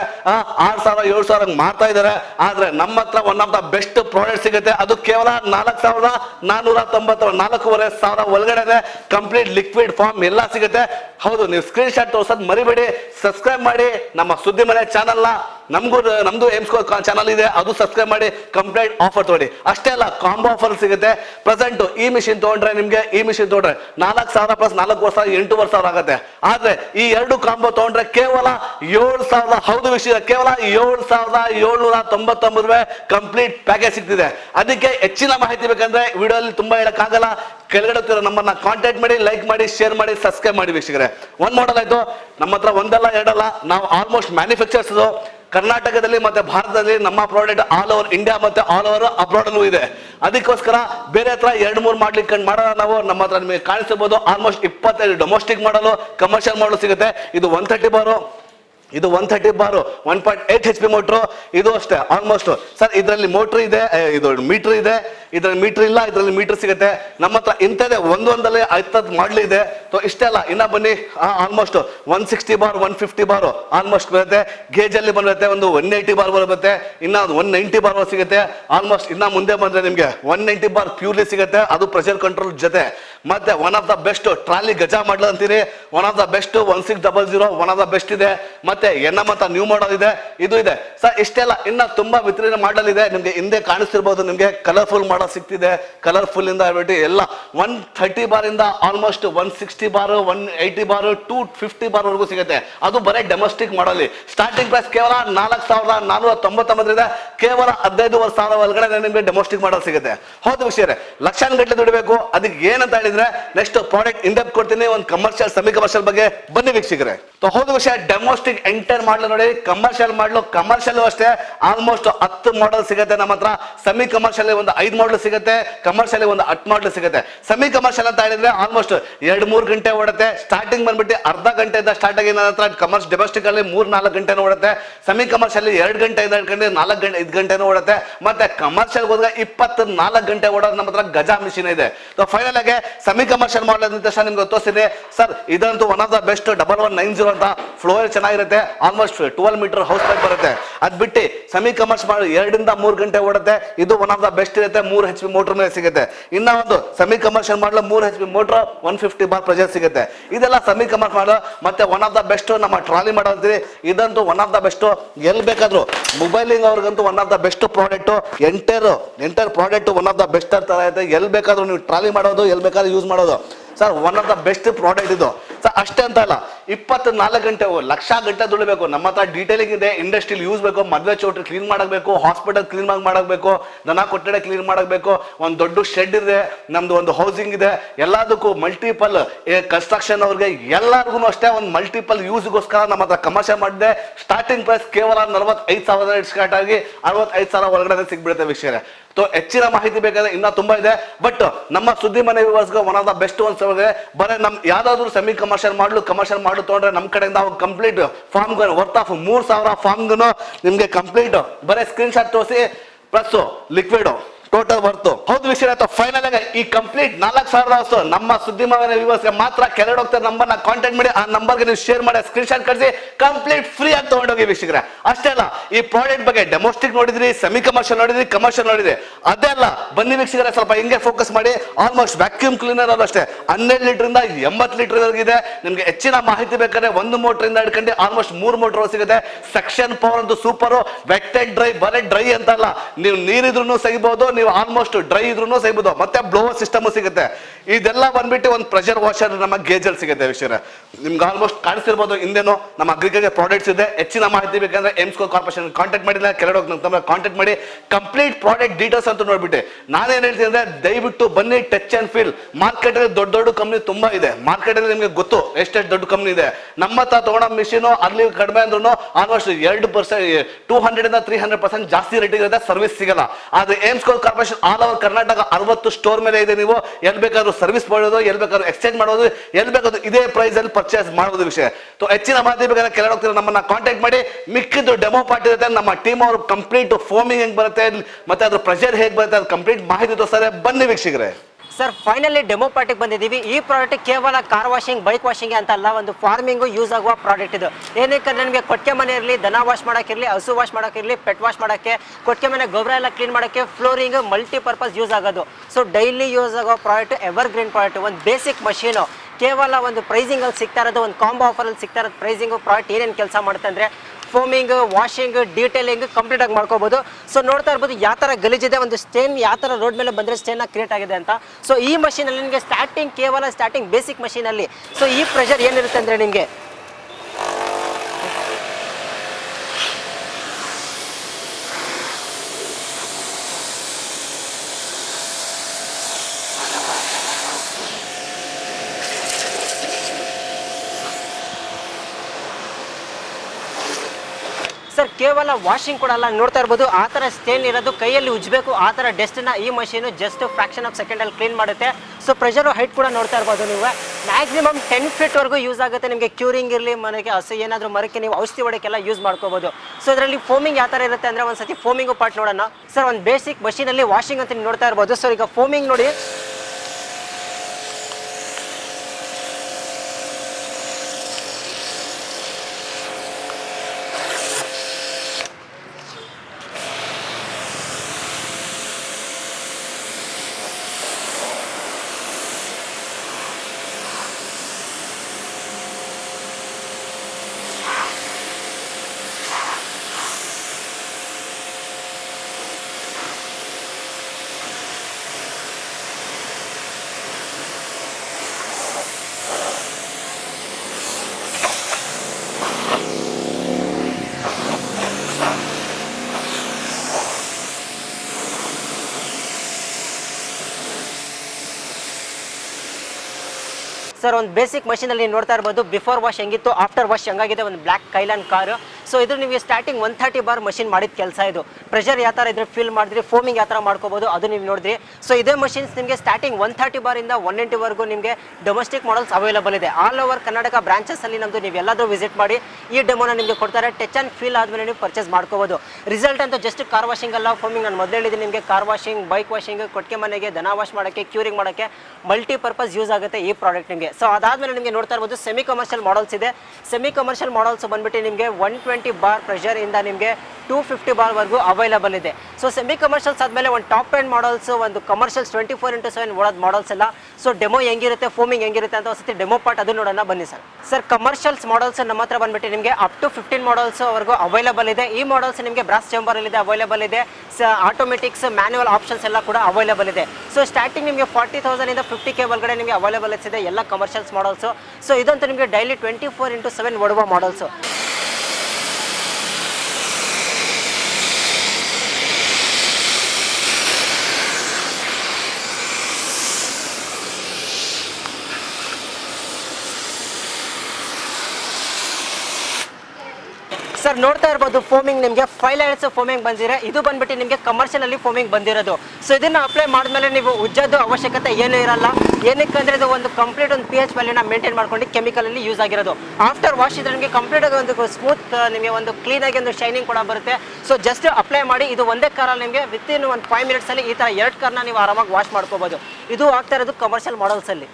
ಆರ್ ಸಾವಿರ, ಏಳು ಸಾವಿರ ಮಾರ್ತಾ ಇದ್ದಾರೆ. ಆದ್ರೆ ನಮ್ಮ ಹತ್ರ one of the best product ಸಿಗುತ್ತೆ. ಅದು ಕೇವಲ ನಾಲ್ಕು ಸಾವಿರದ ನಾನೂರ ತೊಂಬತ್ತು, ನಾಲ್ಕೂವರೆ ಸಾವಿರ ಒಳಗಡೆ ಕಂಪ್ಲೀಟ್ ಲಿಕ್ವಿಡ್ ಫಾರ್ಮ್ ಎಲ್ಲ ಸಿಗುತ್ತೆ. ಹೌದು, ನೀವು ಸ್ಕ್ರೀನ್ ಶಾಟ್ ತೋರ್ಸೋದು ಮರಿಬೇಡಿ. ಸಬ್ಸ್ಕ್ರೈಬ್ ಮಾಡಿ ನಮ್ಮ ಸುದ್ದಿ ಮನೆ ಚಾನಲ್ನ ನಮಗೂ ನಮ್ದು ಎಂಸ್ಕೋ ಚಾನಲ್ ಇದೆ, ಅದು ಸಬ್ಸ್ಕ್ರೈಬ್ ಮಾಡಿ ಕಂಪ್ಲೀಟ್ ಆಫರ್ ತೊಗೊಳ್ಳಿ. ಅಷ್ಟೇ ಅಲ್ಲ ಕಾಂಬೋ ಆಫರ್ ಸಿಗುತ್ತೆ. ಪ್ರೆಸೆಂಟ್ ಈ ಮಿಷಿನ್ ತೊಗೊಂಡ್ರೆ ನಿಮಗೆ, ಈ ಮಿಷಿನ್ ತೊಗೊಂಡ್ರೆ ನಾಲ್ಕು ಸಾವಿರ ಪ್ಲಸ್ ನಾಲ್ಕು ವರ್ಷ ಎಂಟೂವರೆ ಸಾವಿರ ಆಗುತ್ತೆ. ಆದ್ರೆ ಈ ಎರಡು ಕಾಂಬೋ ತಗೊಂಡ್ರೆ ಕೇವಲ ಏಳು ಸಾವಿರದ, ಹೌದು ವಿಷಯ ಕೇವಲ ಏಳು ಸಾವಿರದ ಏಳ್ನೂರ ತೊಂಬತ್ತೊಂಬತ್ತು ಕಂಪ್ಲೀಟ್ ಪ್ಯಾಕೇಜ್ ಸಿಗ್ತಿದೆ. ಅದಕ್ಕೆ ಹೆಚ್ಚಿನ ಮಾಹಿತಿ ಬೇಕಂದ್ರೆ ವಿಡಿಯೋಲಿ ತುಂಬಾ ಹೇಳಕ್ಕಾಗಲ್ಲ. ಕೆಳಗಡೆ ನಮ್ಮನ್ನ ಕಾಂಟ್ಯಾಕ್ಟ್ ಮಾಡಿ ಲೈಕ್ ಮಾಡಿ ಶೇರ್ ಮಾಡಿ ಸಬ್ಸ್ಕ್ರೈಬ್ ಮಾಡಿ ವೀಕ್ಷಕರೇ. ಒಂದ್ ಮಾಡಲ್ ಆಯ್ತು. ನಮ್ಮ ಹತ್ರ ಒಂದಲ್ಲ, ಎರಡಲ್ಲ, ನಾವು ಆಲ್ಮೋಸ್ಟ್ ಮ್ಯಾನುಫ್ಯಾಕ್ಚರ್ಸ್ ಕರ್ನಾಟಕದಲ್ಲಿ ಮತ್ತೆ ಭಾರತದಲ್ಲಿ ನಮ್ಮ ಪ್ರಾಡಕ್ಟ್ ಆಲ್ ಓವರ್ ಇಂಡಿಯಾ ಮತ್ತೆ ಆಲ್ ಓವರ್ ಅಬ್ರಾಡ್ ಅಲ್ಲೂ ಇದೆ. ಅದಕ್ಕೋಸ್ಕರ ಬೇರೆ ಹತ್ರ ಎರಡು ಮೂರು ಮಾಡ್ಲಿಕ್ಕೆ ಮಾಡೋಣ ನಾವು. ನಮ್ಮ ಹತ್ರ ನಿಮಗೆ ಕಾಣಿಸಬಹುದು. ಆಲ್ಮೋಸ್ಟ್ ಇಪ್ಪತ್ತೈದು ಡೊಮೆಸ್ಟಿಕ್ ಮಾಡಲು ಕಮರ್ಷಿಯಲ್ ಮಾಡಲು ಸಿಗುತ್ತೆ. ಇದು ಒನ್ ತರ್ಟಿ ಬಾರು ಇದು one thirty bar one point eight H P motor ಇದು ಅಷ್ಟೇ ಆಲ್ಮೋಸ್ಟ್ ಸರ್, ಇದರಲ್ಲಿ ಮೋಟ್ರ್ ಇದೆ ಇದು ಮೀಟರ್ ಇದೆ. ಇದರಲ್ಲಿ ಮೀಟರ್ ಇಲ್ಲ, ಇದರಲ್ಲಿ ಮೀಟರ್ ಸಿಗುತ್ತೆ. ನಮ್ಮ ಹತ್ರ ಇಂಥದ್ದೇ, ಒಂದೊಂದಲ್ಲೇ ಐತದ್ ಮಾಡಲ್ ಇದೆ. ಸೊ ಅಲ್ಲ, ಇನ್ನ ಬನ್ನಿ. Almost one sixty bar one fifty bar almost ಬರುತ್ತೆ. ಗೇಜ್ ಅಲ್ಲಿ ಬಂದಿರುತ್ತೆ ಒಂದು ಒನ್ ಏಯ್ಟಿ ಬಾರ್ ಬರುತ್ತೆ. ಇನ್ನ ಒನ್ ನೈಂಟಿ ಬಾರ್ ಸಿಗುತ್ತೆ. ಆಲ್ಮೋಸ್ಟ್ ಇನ್ನ ಮುಂದೆ ಬಂದ್ರೆ ನಿಮಗೆ ಒನ್ ನೈಂಟಿ ಬಾರ್ ಪ್ಯೂರ್ಲಿ ಸಿಗುತ್ತೆ. ಅದು ಪ್ರೆಷರ್ ಕಂಟ್ರೋಲ್ ಜೊತೆ. ಮತ್ತೆ one of the best trolley Gaja model ಅಂತೀರಿ? One of the best one six double zero one of the best ಇದೆ. ಮತ್ತೆ ಎನ್ ಎಂ ಅಂತ ನ್ಯೂ ಮಾಡಲ್ ಇದೆ. ಇದು ಇದೆ. ಸರ್ ಇಷ್ಟೆಲ್ಲ ಇನ್ನ ತುಂಬಾ ವಿತರಣೆ ಮಾಡಲ್ ಇದೆ. ನಿಮ್ಗೆ ಹಿಂದೆ ಕಾಣಿಸ್ತಿರ್ಬೋದು, ನಿಮ್ಗೆ ಕಲರ್ಫುಲ್ ಮಾಡಲ್ ಸಿಗ್ತಿದೆ ಕಲರ್ಫುಲ್ ಇಂದ ಹೇಳ್ಬಿಟ್ಟು ಎಲ್ಲ ಒನ್ ಥರ್ಟಿ ಬಾರ್ ಇಂದ almost one sixty bar one eighty bar two fifty bar ವರೆಗೂ ಸಿಗುತ್ತೆ. ಅದು ಬರೀ ಡೊಮೆಸ್ಟಿಕ್ ಮಾಡಲಿ ಸ್ಟಾರ್ಟಿಂಗ್ ಪ್ರೈಸ್ ಕೇವಲ ನಾಲ್ಕು ಸಾವಿರದ ನಾನೂರ ತೊಂಬತ್ತೊಂಬತ್ತರಿಂದ ಕೇವಲ ಹದಿನೈದುವರೆ ಸಾವಿರ ಒಳಗಡೆ ನಿಮಗೆ ಡೊಮೆಸ್ಟಿಕ್ ಮಾಡಲ್ ಸಿಗುತ್ತೆ. ಹೌದು ವಿಷಯ ಲಕ್ಷಾನುಗಟ್ಟಲೆ ದುಡಿಬೇಕು. ಅದಕ್ಕೆ ಏನಂತ ಹೇಳಿದ್ರೆ ನೆಕ್ಸ್ಟ್ ಪ್ರಾಡಕ್ಟ್ ಇಂಡೆಪ್ ಕೊಡ್ತೀನಿ. ಒಂದು ಕಮರ್ಷಿಯಲ್ ಸಮಿ ಕಮರ್ಷಿಯಲ್ ಬಗ್ಗೆ ಬನ್ನಿ ವೀಕ್ಷಕರೇ. ಹೌದು ವಿಷಯ ಡೆಮೋಸ್ಟಿಕ್ ಎಂಟರ್ ಮಾಡಲು ನೋಡಿ ಕಮರ್ಷಿಯಲ್ ಮಾಡಲು ಕಮರ್ಷಿಯಲ್ ಅಷ್ಟೇ ಆಲ್ಮೋಸ್ಟ್ ಹತ್ತು ಮಾಡಲ್ ಸಿಗುತ್ತೆ ನಮ್ಮ ಹತ್ರ. ಸಮಿ ಕಮರ್ಷಿಯಲ್ ಒಂದು ಐದು ಮಾಡಲ್ ಸಿಗುತ್ತೆ ಕಮರ್ಷಿಯಲ್ ಒಂದು ಅಟ್ ಮಾಡಲ್ ಸಿಗುತ್ತೆ. ಸೆಮಿ ಕಮರ್ಷಿಯಲ್ ಅಂತ ಹೇಳಿದ್ರೆ ಆಲ್ಮೋಸ್ಟ್ ಎರಡು ಮೂರು ಗಂಟೆ ಓಡುತ್ತೆ. ಸ್ಟಾರ್ಟಿಂಗ್ ಬಂದ್ಬಿಟ್ಟು ಅರ್ಧ ಗಂಟೆಯಿಂದ ಸ್ಟಾರ್ಟ್ ಆಗಿ ನನ್ನ ಹತ್ರ ಡೊಮೆಸ್ಟಿಕ್ ಅಲ್ಲಿ ಮೂರ್ ನಾಲ್ಕು ಗಂಟೆನೂ ಓಡುತ್ತೆ. ಸೆಮಿ ಕಮರ್ಷಿಯಲ್ ಎರಡು ಗಂಟೆಯಿಂದ ಹಿಡ್ಕೊಂಡು ನಾಲ್ಕು ಗಂಟೆ, ಐದು ಗಂಟೆನೂ ಓಡುತ್ತೆ. ಮತ್ತೆ ಕಮರ್ಷಿಯಲ್ ಹೋದಾಗ ಇಪ್ಪತ್ತು ನಾಲ್ಕು ಗಂಟೆ ಓಡೋದು ನಮ್ಮ ಹತ್ರ ಗಜಾ ಮಿಷಿನ್ ಇದೆ. ಸೊ ಫೈನಲ್ ಆಗಿ ಸೆಮಿ ಕಮರ್ಷಿಯಲ್ ಮಾಡಲ್ ತಕ್ಷಣ ನಿಮ್ಗೆ ತೋರಿಸಿದೆ ಸರ್ ಇದಂತೂ one of the best double one nine zero ಅಂತ ಫ್ಲೋರ್ ಚೆನ್ನಾಗಿರುತ್ತೆ. ಆಲ್ಮೋಸ್ಟ್ ಟ್ವೆಲ್ ಮೀಟರ್ ಹೌಸ್ ಬರುತ್ತೆ. ಅದ್ ಬಿಟ್ಟು ಸೆಮಿ ಕಮರ್ಸ್ ಮಾಡಿ ಎರಡರಿಂದ ಮೂರು ಗಂಟೆ ಓಡುತ್ತೆ. ಇದು ಒನ್ ಆಫ್ ದ ಬೆಸ್ಟ್ ಇರುತ್ತೆ. ಮೂರು ಎಚ್ ಪಿ ಮೋಟರ್ ಮೇಲೆ ಸಿಗುತ್ತೆ. ಇನ್ನ ಒಂದು ಸೆಮಿ ಕಮರ್ಷಿಯಲ್ ಮಾಡಲು ಮೂರು H P motor one fifty bar pressure ಸಿಗುತ್ತೆ. ಇದೆಲ್ಲ ಸೆಮಿ ಕಮರ್ಷಿಯಲ್ ಮಾಡಲು ಮತ್ತೆ ಒನ್ ಆಫ್ ದ ಬೆಸ್ಟ್ ನಮ್ಮ ಟ್ರಾಲಿ ಮಾಡೋದ್ರಿ ಇದಂತೂ ಒನ್ ಆಫ್ ದ ಬೆಸ್ಟ್ ಎಲ್ಲಿ ಬೇಕಾದ್ರು ಮೊಬೈಲಿಂಗ್ ಅವ್ರಿಗಂತೂ one of the best product enter enter product one of the best ಥರ ಇದೆ ಎಲ್ಲಿ ಬೇಕಾದ್ರೂ ನೀವು ಟ್ರಾಲಿ ಮಾಡೋದು ಎಲ್ಲಿ ಬೇಕಾದ್ರೂ ಯೂಸ್ ಮಾಡೋದು. Sir one of the best product ಇದು. ಅಷ್ಟೇ ಅಂತ ಅಲ್ಲ. ಇಪ್ಪತ್ತು ನಾಲ್ಕು ಗಂಟೆ ಲಕ್ಷ ಗಂಟೆ ದುಡಿಬೇಕು. ನಮ್ಮ ಹತ್ರ ಡೀಟೇಲಿಂಗ್ ಇದೆ ಇಂಡಸ್ಟ್ರಿಲ್ ಯೂಸ್ ಬೇಕು, ಮದುವೆ ಚೌಟ್ರಿ ಕ್ಲೀನ್ ಮಾಡಬೇಕು ಹಾಸ್ಪಿಟಲ್ ಕ್ಲೀನ್ ಆಗಿ ಮಾಡಬೇಕು, ದನ ಕೊಠಡೆ ಕ್ಲೀನ್ ಮಾಡಬೇಕು, ಒಂದು ದೊಡ್ಡ ಶೆಡ್ ಇದೆ, ನಮ್ದು ಒಂದು ಹೌಸಿಂಗ್ ಇದೆ, ಎಲ್ಲದಕ್ಕೂ ಮಲ್ಟಿಪಲ್ ಕನ್ಸ್ಟ್ರಕ್ಷನ್ ಅವ್ರಿಗೆ ಎಲ್ಲರಿಗೂ ಅಷ್ಟೇ ಒಂದು ಮಲ್ಟಿಪಲ್ ಯೂಸ್ಗೋಸ್ಕರ ನಮ್ಮ ಹತ್ರ ಕಮರ್ಷಿಯಲ್ ಮಾಡಿದೆ. ಸ್ಟಾರ್ಟಿಂಗ್ ಪ್ರೈಸ್ ಕೇವಲ ನಲವತ್ತೈದು ಸಾವಿರ ಸ್ಟಾರ್ಟ್ ಆಗಿ ಅರವತ್ತೈದು ಸಾವಿರ ಒಳಗಡೆ ಸಿಗ್ಬಿಡುತ್ತೆ ಸೊ ಹೆಚ್ಚಿನ ಮಾಹಿತಿ ಬೇಕಾದ್ರೆ ಇನ್ನೂ ತುಂಬಾ ಇದೆ. ಬಟ್ ನಮ್ಮ ಸುದ್ದಿ ಮನೆ ವ್ಯೂವರ್ಸ್ಗೆ one of the best ones ಬರೀ ನಮ್ ಯಾವ್ದಾದ್ರು ಸೆಮಿ ಕಮರ್ಷಿಯಲ್ ಮಾಡಲು ಕಮರ್ಷಿಯಲ್ ಮಾಡಲು ತೊಗೊಂಡ್ರೆ ನಮ್ಮ ಕಡೆಯಿಂದ ಕಂಪ್ಲೀಟ್ ಫಾರ್ಮ್ ವರ್ತ್ ಆಫ್ ಮೂರ್ ಸಾವಿರ ಫಾರ್ಮ್ಗೂ ನಿಮಗೆ ಕಂಪ್ಲೀಟ್ ಬರೀ ಸ್ಕ್ರೀನ್ ಶಾಟ್ ತೋರಿಸಿ ಪ್ಲಸ್ ಲಿಕ್ವಿಡ್ ಟೋಟಲ್ ಬರ್ತು ಹೌದು ವಿಷಯ ಆಯ್ತು ಫೈನಲ್ ಆಗಿ ಈ ಕಂಪ್ಲೀಟ್ ನಾಲ್ಕು ಸಾವಿರದ ವಸ್ತು ನಮ್ಮ ಸುದ್ದಿ ಮಗನ ವ್ಯೂವರ್ಸ್ಗೆ ಮಾತ್ರ ಕೆಳಗಡೆ ಹೋಗ್ತಾರೆ ನಂಬರ್ನ ಕಾಂಟ್ಯಾಕ್ಟ್ ಮಾಡಿ, ಆ ನಂಬರ್ಗೆ ನೀವು ಶೇರ್ ಮಾಡಿ ಸ್ಕ್ರೀನ್ ಶಾಟ್ ಕಳಿಸಿ ಕಂಪ್ಲೀಟ್ ಫ್ರೀ ಆಗಿ ತಗೊಂಡೋಗಿ ವಿಷಯ ಅಷ್ಟೇ ಅಲ್ಲ, ಈ ಪ್ರಾಡಕ್ಟ್ ಬಗ್ಗೆ ಡೆಮೋಸ್ಟಿಕ್ ನೋಡಿದ್ರಿ ಸೆಮಿ ಕಮರ್ಷಿಯಲ್ ನೋಡಿದ್ರಿ ಕಮರ್ಷಿಯಲ್ ನೋಡಿದ್ರಿ, ಅದೇ ಅಲ್ಲ, ಬನ್ನಿ ವೀಕ್ಷಕರೇ, ಸ್ವಲ್ಪ ಹಿಂಗೆ ಫೋಕಸ್ ಮಾಡಿ ಆಲ್ಮೋಸ್ಟ್ ವ್ಯಾಕ್ಯೂಮ್ ಕ್ಲೀನರ್ ಅದು ಅಷ್ಟೇ. ಹನ್ನೆರಡು ಲೀಟರ್ ಇಂದ ಎಂಬತ್ತು ಲೀಟರ್ ಇದೆ. ನಿಮ್ಗೆ ಹೆಚ್ಚಿನ ಮಾಹಿತಿ ಬೇಕಾದ್ರೆ ಒಂದು ಮೋಟರ್ ಇಂದ ಹಿಡ್ಕೊಂಡು ಆಲ್ಮೋಸ್ಟ್ ಮೂರು ಮೋಟರ್ ಸಿಗುತ್ತೆ. ಸೆಕ್ಷನ್ ಪವರ್ ಅಂತೂ ಸೂಪರ್ ವೆಟ್ ಅಂಡ್ ಡ್ರೈ ಬರೀ ಡ್ರೈ ಅಂತ ಅಲ್ಲ ನೀವು ನೀರಿದ್ರು ಸಹಿಬಹುದು ನೀವು ಆಲ್ಮೋಸ್ಟ್ ಡ್ರೈ ಇದ್ರು ಸಿಗ್ಬೋದು ಮತ್ತೆ ಬ್ಲೋವರ್ ಸಿಸ್ಟಮ್ ಸಿಗುತ್ತೆ. ಇದೆಲ್ಲ ಬಂದ್ಬಿಟ್ಟು ಒಂದು ಪ್ರೆಷರ್ ವಾಷರ್ ನಮ್ಮ ಗೇಜಲ್ಲಿ ಸಿಗುತ್ತೆ ವಿಷಯ ನಿಮ್ಗೆ ಆಲ್ಮೋಸ್ಟ್ ಕಾಣಿಸ್ತಿರ್ಬೋದು, ಹಿಂದೆನೋ ನಮ್ಮ ಅಗ್ರಿಕಲ್ಚರ್ ಪ್ರಾಡಕ್ಟ್ಸ್ ಇದೆ. ಹೆಚ್ಚಿನ ಮಾಹಿತಿ ಬೇಕಂದ್ರೆ ಎಮ್ಸ್ಕೋ ಕಾರ್ಪೊರೇಷನ್ ಕಾಂಟ್ಯಾಕ್ಟ್ ಮಾಡಿಲ್ಲ, ಕೆಳಗಡೆ ನಮ್ಮ ಕಾಂಟ್ಯಾಕ್ಟ್ ಮಾಡಿ. ಕಂಪ್ಲೀಟ್ ಪ್ರಾಡಕ್ಟ್ ಡೀಟೇಲ್ಸ್ ಅಂತ ನೋಡ್ಬಿಟ್ಟು. ನಾನೇನು ಹೇಳ್ತೀನಿ ಅಂದ್ರೆ, ದಯವಿಟ್ಟು ಬನ್ನಿ ಟಚ್ ಅಂಡ್ ಫೀಲ್ ಮಾರ್ಕೆಟ್ ಅಲ್ಲಿ ದೊಡ್ಡ ದೊಡ್ಡ ಕಂಪ್ನಿ ತುಂಬಾ ಇದೆ. ಮಾರ್ಕೆಟ್ ಅಲ್ಲಿ ನಿಮ್ಗೆ ಗೊತ್ತು ಎಷ್ಟೆಷ್ಟು ದೊಡ್ಡ ಕಂಪ್ನಿ ಇದೆ. ನಮ್ಮ ಹತ್ರ ತಗೊಂಡ ಮಿಷಿನ್ ಅಲ್ಲಿ ಕಡಿಮೆ ಅಂದ್ರೂ ಆಲ್ಮೋಸ್ಟ್ ಎರಡು ಪರ್ಸೆಂಟ್ ಟೂ ಹಂಡ್ರೆಡ್ ಇಂದ ತ್ರೀ ಹಂಡ್ರೆಡ್ ಪರ್ಸೆಂಟ್ ಜಾಸ್ತಿ ರೇಟ್ ಇರುತ್ತೆ ಸರ್ವಿಸ್ ಸಿಗಲ್ಲ. ಆದ್ರೆ ಏಮ್ಸ್ಕೋ ಕಾರ್ಪೊರೇಷನ್ ಆಲ್ ಓವರ್ ಕರ್ನಾಟಕ ಅರವತ್ತು ಸ್ಟೋರ್ ಮೇಲೆ ಇದೆ ನೀವು. ಎಲ್ಲಿ ಬೇಕಾದ್ರೂ ಸರ್ವಿಸ್ ಮಾಡೋದು, ಎಲ್ಲಿ ಬೇಕಾದ್ರೂ ಎಕ್ಸ್ಚೇಂಜ್ ಮಾಡೋದು, ಎಲ್ಲಿ ಬೇಕಾದ್ರೂ ಇದೇ ಪ್ರೈಸ್ ಅಲ್ಲಿ ಪರ್ಚೇಸ್ ಮಾಡೋದು ವಿಷಯ. ಹೆಚ್ಚಿನ ಮಾಹಿತಿ ಬೇಕಾದ್ರೆ ಕೆಳಗೆ ಹೋಗ್ತೀರ, ನಮ್ಮನ್ನ ಕಾಂಟ್ಯಾಕ್ಟ್ ಮಾಡಿ. ಮಿಕ್ಕಿದ್ದು ಡೆಮೋ ಪಾರ್ಟ್ ಇರುತ್ತೆ, ನಮ್ಮ ಟೀಮ್ ಅವರು ಕಂಪ್ಲೀಟ್ ಫೋಮಿಂಗ್ ಹೆಂಗ್ ಬರುತ್ತೆ, ಮತ್ತೆ ಅದ್ರ ಪ್ರೆಷರ್ ಹೇಗೆ ಬರುತ್ತೆ, ಅದು ಕಂಪ್ಲೀಟ್ ಮಾಹಿತಿ ತೋರಿಸ್ತಾರೆ ಬನ್ನಿ ವೀಕ್ಷಕರೇ. ಸರ್ ಫೈನಲಿ ಡೆಮೋ ಪಾರ್ಟಿಗೆ ಬಂದಿದ್ದೀವಿ. ಈ ಪ್ರಾಡಕ್ಟ್ ಕೇವಲ ಕಾರ್ ವಾಷಿಂಗ್ ಬೈಕ್ ವಾಷಿಂಗ್ ಅಂತ ಅಲ್ಲ ಒಂದು ಫಾರ್ಮಿಂಗು ಯೂಸ್ ಆಗುವ ಪ್ರಾಡಕ್ಟ್ ಇದು. ಏನಕ್ಕೆ ನಿಮಗೆ ಕೊಟ್ಟಿಗೆ ಮನೆ ಇರಲಿ, ದನ ವಾಶ್ ಮಾಡೋಕ್ಕಿರಲಿ ಹಸು ವಾಶ್ ಮಾಡೋಕ್ಕಿರಲಿ ಪೆಟ್ ವಾಶ್ ಮಾಡೋಕ್ಕೆ ಕೊಟ್ಟಿಗೆ ಮನೆ ಗೊಬ್ಬರ ಎಲ್ಲ ಕ್ಲೀನ್ ಮಾಡೋಕ್ಕೆ ಫ್ಲೋರಿಂಗ್ ಮಲ್ಟಿಪರ್ಪಸ್ ಯೂಸ್ ಆಗೋದು. ಸೊ ಡೈಲಿ ಯೂಸ್ ಆಗೋ ಪ್ರಾಡಕ್ಟ್ ಎವರ್ ಗ್ರೀನ್ ಪ್ರಾಡಕ್ಟ್ ಒಂದು ಬೇಸಿಕ್ ಮಷೀನು ಕೇವಲ ಒಂದು ಪ್ರೈಸಿಂಗಲ್ಲಿ ಸಿಗ್ತಾ ಇರೋದು, ಒಂದು ಕಾಂಬೋ ಆಫರಲ್ಲಿ ಸಿಗ್ತಾ ಇರೋದು ಪ್ರೈಸಿಂಗು ಪ್ರಾಡಕ್ಟ್ ಏನೇನು ಕೆಲಸ ಮಾಡುತ್ತೆ ಅಂದರೆ ಫೋಮಿಂಗ್ ವಾಷಿಂಗ್ ಡೀಟೇಲಿಂಗ್ ಕಂಪ್ಲೀಟ್ ಆಗಿ ಮಾಡ್ಕೋಬಹುದು ಸೊ ನೋಡ್ತಾ ಇರ್ಬೋದು ಯಾವ ಥರ ಗಲೀಜಿದೆ, ಒಂದು ಸ್ಟೇನ್ ಯಾವ ಥರ ರೋಡ್ ಮೇಲೆ ಬಂದರೆ ಸ್ಟೇನ್ ಕ್ರಿಯೇಟ್ ಆಗಿದೆ ಅಂತ. ಸೊ ಈ ಮಷೀನಲ್ಲಿ ನಿಮಗೆ ಸ್ಟಾರ್ಟಿಂಗ್ ಕೇವಲ ಸ್ಟಾರ್ಟಿಂಗ್ ಬೇಸಿಕ್ ಮಷೀನಲ್ಲಿ ಸೊ ಈ ಪ್ರೆಷರ್ ಏನಿರುತ್ತೆ ಅಂದರೆ ನಿಮಗೆ ಸರ್ ಕೇವಲ ವಾಷಿಂಗ್ ಕೂಡ ಅಲ್ಲ, ನೋಡ್ತಾ ಇರ್ಬೋದು. ಆ ಥರ ಸ್ಟೇನ್ ಇರೋದು ಕೈಯಲ್ಲಿ ಉಜ್ಬೇಕು ಆ ಥರ ಡಸ್ಟ್ನ ಈ ಮಷೀನು ಜಸ್ಟ್ ಫ್ರಾಕ್ಷನ್ ಆಫ್ ಸೆಕೆಂಡಲ್ಲಿ ಕ್ಲೀನ್ ಮಾಡುತ್ತೆ. ಸೊ ಪ್ರೆಷರು ಹೈಟ್ ಕೂಡ ನೋಡ್ತಾ ಇರ್ಬೋದು ನೀವು. ಮ್ಯಾಕ್ಸಿಮಮ್ ಟೆನ್ ಫೀಟ್ವರೆಗೂ ಯೂಸ್ ಆಗುತ್ತೆ ನಿಮಗೆ. ಕ್ಯೂರಿಂಗ್ ಇರಲಿ, ಮನೆಗೆ ಹಸು ಏನಾದರೂ ಮರಕ್ಕೆ ನೀವು ಔಷಧಿ ಹೊಡೆಕೆಲ್ಲ ಯೂಸ್ ಮಾಡ್ಕೋಬೋದು. ಸೊ ಅದರಲ್ಲಿ ಫೋಮಿಂಗ್ ಯಾವ ಥರ ಇರುತ್ತೆ ಅಂದರೆ ಒಂದು ಸತಿ ಫೋಮಿಂಗು ಪಾರ್ಟ್ ನೋಡೋಣ. ಸರ್ ಒಂದು ಬೇಸಿಕ್ ಮಷೀನಲ್ಲಿ ವಾಷಿಂಗ್ ಅಂತ ನೋಡ್ತಾ ಇರ್ಬೋದು. ಸೊ ಈಗ ಫೋಮಿಂಗ್ ನೋಡಿ ಸರ್ ಒಂದು ಬೇಸಿಕ್ ಮಷೀನಲ್ಲಿ ನೋಡ್ತಾ ಇರ್ಬೋದು ಬಿಫೋರ್ ವಾಶ್ ಹೆಂಗಿತ್ತು ಆಫ್ಟರ್ ವಾಶ್ ಹೆಂಗಾಗಿದೆ, ಒಂದು ಬ್ಲ್ಯಾಕ್ ಕೈಲಾನ್ ಕಾರು ಸೊ ಇದು ನಿಮಗೆ starting one thirty bar machine ಮಾಡಿದ ಕೆಲಸ ಇದು. ಪ್ರೆಷರ್ ಯಾವ ಥರ ಇದ್ರೆ ಫೀಲ್ ಮಾಡಿದ್ರಿ ಫೋಮಿಂಗ್ ಯಾವ ಥರ ಮಾಡ್ಕೋಬೋದು, ಅದು ನೀವು ನೋಡಿದ್ರಿ. ಸೊ ಇದೇ ಮಷಿನ್ಸ್ ನಿಮಗೆ ಸ್ಟಾರ್ಟಿಂಗ್ ಒನ್ ಥರ್ಟಿ ಬಾರಿಂದ ಒನ್ ಎಂಟಿವರೆಗೂ ನಿಮಗೆ ಡೊಮೆಸ್ಟಿಕ್ ಮಾಡಲ್ಸ್ ಅವೈಲೇಬಲ್ ಇದೆ. ಆಲ್ ಓವರ್ ಕರ್ನಾಟಕ ಬ್ರಾಂಚಸ್ ಅಲ್ಲಿ ನಮ್ಮದು ನೀವು ಎಲ್ಲಾದರೂ ವಿಸಿಟ್ ಮಾಡಿ, ಈ ಡೆಮೋನ ನಿಮಗೆ ಕೊಡ್ತಾರೆ. ಟಚ್ ಆ್ಯಂಡ್ ಫೀಲ್ ಆದಮೇಲೆ ನೀವು ಪರ್ಚೇಸ್ ಮಾಡ್ಕೋಬೋದು. ರಿಸಲ್ಟ್ ಅಂತ ಜಸ್ಟ್ ಕಾರ್ ವಾಷಿಂಗ್ ಅಲ್ಲ ಫೋಮಿಂಗ್ ನಾನು ಮೊದಲು ಹೇಳಿದ್ದೀನಿ ನಿಮಗೆ. ಕಾರ್ ವಾಷಿಂಗ್ ಬೈಕ್ ವಾಷಿಂಗ್ ಕೊಟ್ಟಿಗೆ ಮನೆಗೆ, ದನ ವಾಶ್ ಮಾಡೋಕ್ಕೆ ಕ್ಯೂರಿಂಗ್ ಮಾಡೋಕ್ಕೆ ಮಲ್ಟಿಪರ್ಪಸ್ ಯೂಸ್ ಆಗುತ್ತೆ ಈ ಪ್ರಾಡಕ್ಟ್ ನಿಮಗೆ. ಸೊ ಅದಾದಮೇಲೆ ನಿಮಗೆ ನೋಡ್ತಾ ಇರ್ಬೋದು ಸೆಮಿ ಕಮರ್ಷಿಯಲ್ ಮಾಡಲ್ಸ್ ಇದೆ. ಸೆಮಿ ಕಮರ್ಷಿಯಲ್ ಮಾಡಲ್ಸ್ ಬಂದ್ಬಿಟ್ಟು ನಿಮಗೆ ಒನ್ ಟ್ವೆಂಟಿ ಬಾರ್ ಪ್ರೆಷರ್ ಇಂದ ನಿಮಗೆ ಟೂ ಫಿಫ್ಟಿ ಬಾರ್ವರೆಗೂ ಅವೈಲಬಲ್ ಇದೆ. ಸೊ ಸೆಮಿ ಕಮರ್ಷಿಯಲ್ಸ್ ಆದಮೇಲೆ ಒಂದು ಟಾಪ್ ಎಂಡ್ ಮಾಡಲ್ಸ್ ಒಂದು commercials twenty four into seven ಓಡೋದು ಮಾಡಲ್ಸ್ ಎಲ್ಲ. ಸೊ ಡೆಮೋ ಹೆಂಗಿರುತ್ತೆ ಫೋಮಿಂಗ್ ಹೆಂಗಿರುತ್ತೆ ಅಂತ ಒಂದ್ಸತಿ ಡೆಮೋ ಪಾರ್ಟ್ ಅದು ನೋಡೋಣ, ಬನ್ನಿ ಸರ್. ಸರ್ ಕಮರ್ಷಿಯಲ್ಸ್ ಮಾಡಲ್ಸ್ ನಮ್ಮ ಹತ್ರ ಬಂದ್ಬಿಟ್ಟು ನಿಮಗೆ ಅಪ್ ಟು ಫಿಫ್ಟೀನ್ ಮಾಡಲ್ಸ್ ವರೆಗೂ ಅವೈಲಬಲ್ ಇದೆ. ಈ ಮಾಡಲ್ಸ್ ನಿಮಗೆ ಬ್ರಾಸ್ ಚೇಂಬರ್ ಇದೆ ಅವೈಲಬಲ್ ಇದೆ. ಆಟೋಮೆಟಿಕ್ಸ್ ಮ್ಯಾನ್ಯುವಲ್ ಆಪ್ಷನ್ಸ್ ಎಲ್ಲ ಕೂಡ ಅವೈಲಬಲ್ ಇದೆ. ಸೊ ಸ್ಟಾರ್ಟಿಂಗ್ ನಿಮಗೆ ಫಾರ್ಟಿ ತೌಸಂಡ್ ಇಂದ ಫಿಫ್ಟಿ ಕೆ ಒಳಗಡೆ ನಿಮಗೆ ಅವೈಲಬಲ್ ಇದೆ ಎಲ್ಲ ಕಮರ್ಷಿಯಲ್ಸ್ ಮಾಡಲ್ಸ್ ಸೊ ಇದಂತೂ ನಿಮಗೆ daily twenty four into seven ಓಡುವ ಮಾಡಲ್ಸ್ ಸರ್ ನೋಡ್ತಾ ಇರ್ಬೋದು ಫೋಮಿಂಗ್ ನಿಮಗೆ ಫೈವ್ ಲೈನ್ಸ್ ಫೋಮಿಂಗ್ ಬಂದಿದೆ. ಇದು ಬಂದ್ಬಿಟ್ಟು ನಿಮಗೆ ಕಮರ್ಷಿಯಲ್ ಅಲ್ಲಿ ಫೋಮಿಂಗ್ ಬಂದಿರೋದು. ಸೊ ಇದನ್ನ ಅಪ್ಲೈ ಮಾಡಿದ್ಮೇಲೆ ನೀವು ಉಜ್ಜೋದು ಅವಶ್ಯಕತೆ ಏನೂ ಇರಲ್ಲ. ಏನಕ್ಕೆ ಅಂದ್ರೆ ಇದು ಒಂದು ಕಂಪ್ಲೀಟ್ ಒಂದು ಪಿ ಎಚ್ ವ್ಯಾಲ್ಯೂನ ಮೇಂಟೈನ್ ಮಾಡ್ಕೊಂಡು ಕೆಮಿಕಲ್ ಅಲ್ಲಿ ಯೂಸ್ ಆಗಿರೋದು. ಆಫ್ಟರ್ ವಾಶ್ ಇದ್ರೆ ನಿಮಗೆ ಕಂಪ್ಲೀಟ್ ಆಗಿ ಒಂದು ಸ್ಮೂತ್ ನಿಮಗೆ ಒಂದು ಕ್ಲೀನ್ ಆಗಿ ಒಂದು ಶೈನಿಂಗ್ ಕೂಡ ಬರುತ್ತೆ. ಸೊ ಜಸ್ಟ್ ಅಪ್ಲೈ ಮಾಡಿ, ಇದು ಒಂದೇ ಕಾರಲ್ಲಿ ನಿಮಗೆ ವಿತ್ ಇನ್ ಒಂದು ಫೈವ್ ಮಿನಿಟ್ಸ್ ಅಲ್ಲಿ ಈ ತರ ಎರಡು ಕಾರ್ನ ನೀವು ಆರಾಮಾಗಿ ವಾಶ್ ಮಾಡ್ಕೋಬಹುದು ಇದು ಆಗ್ತಾ ಇರೋದು ಕಮರ್ಷಿಯಲ್ ಮಾಡಲ್ಸ್ ಅಲ್ಲಿ.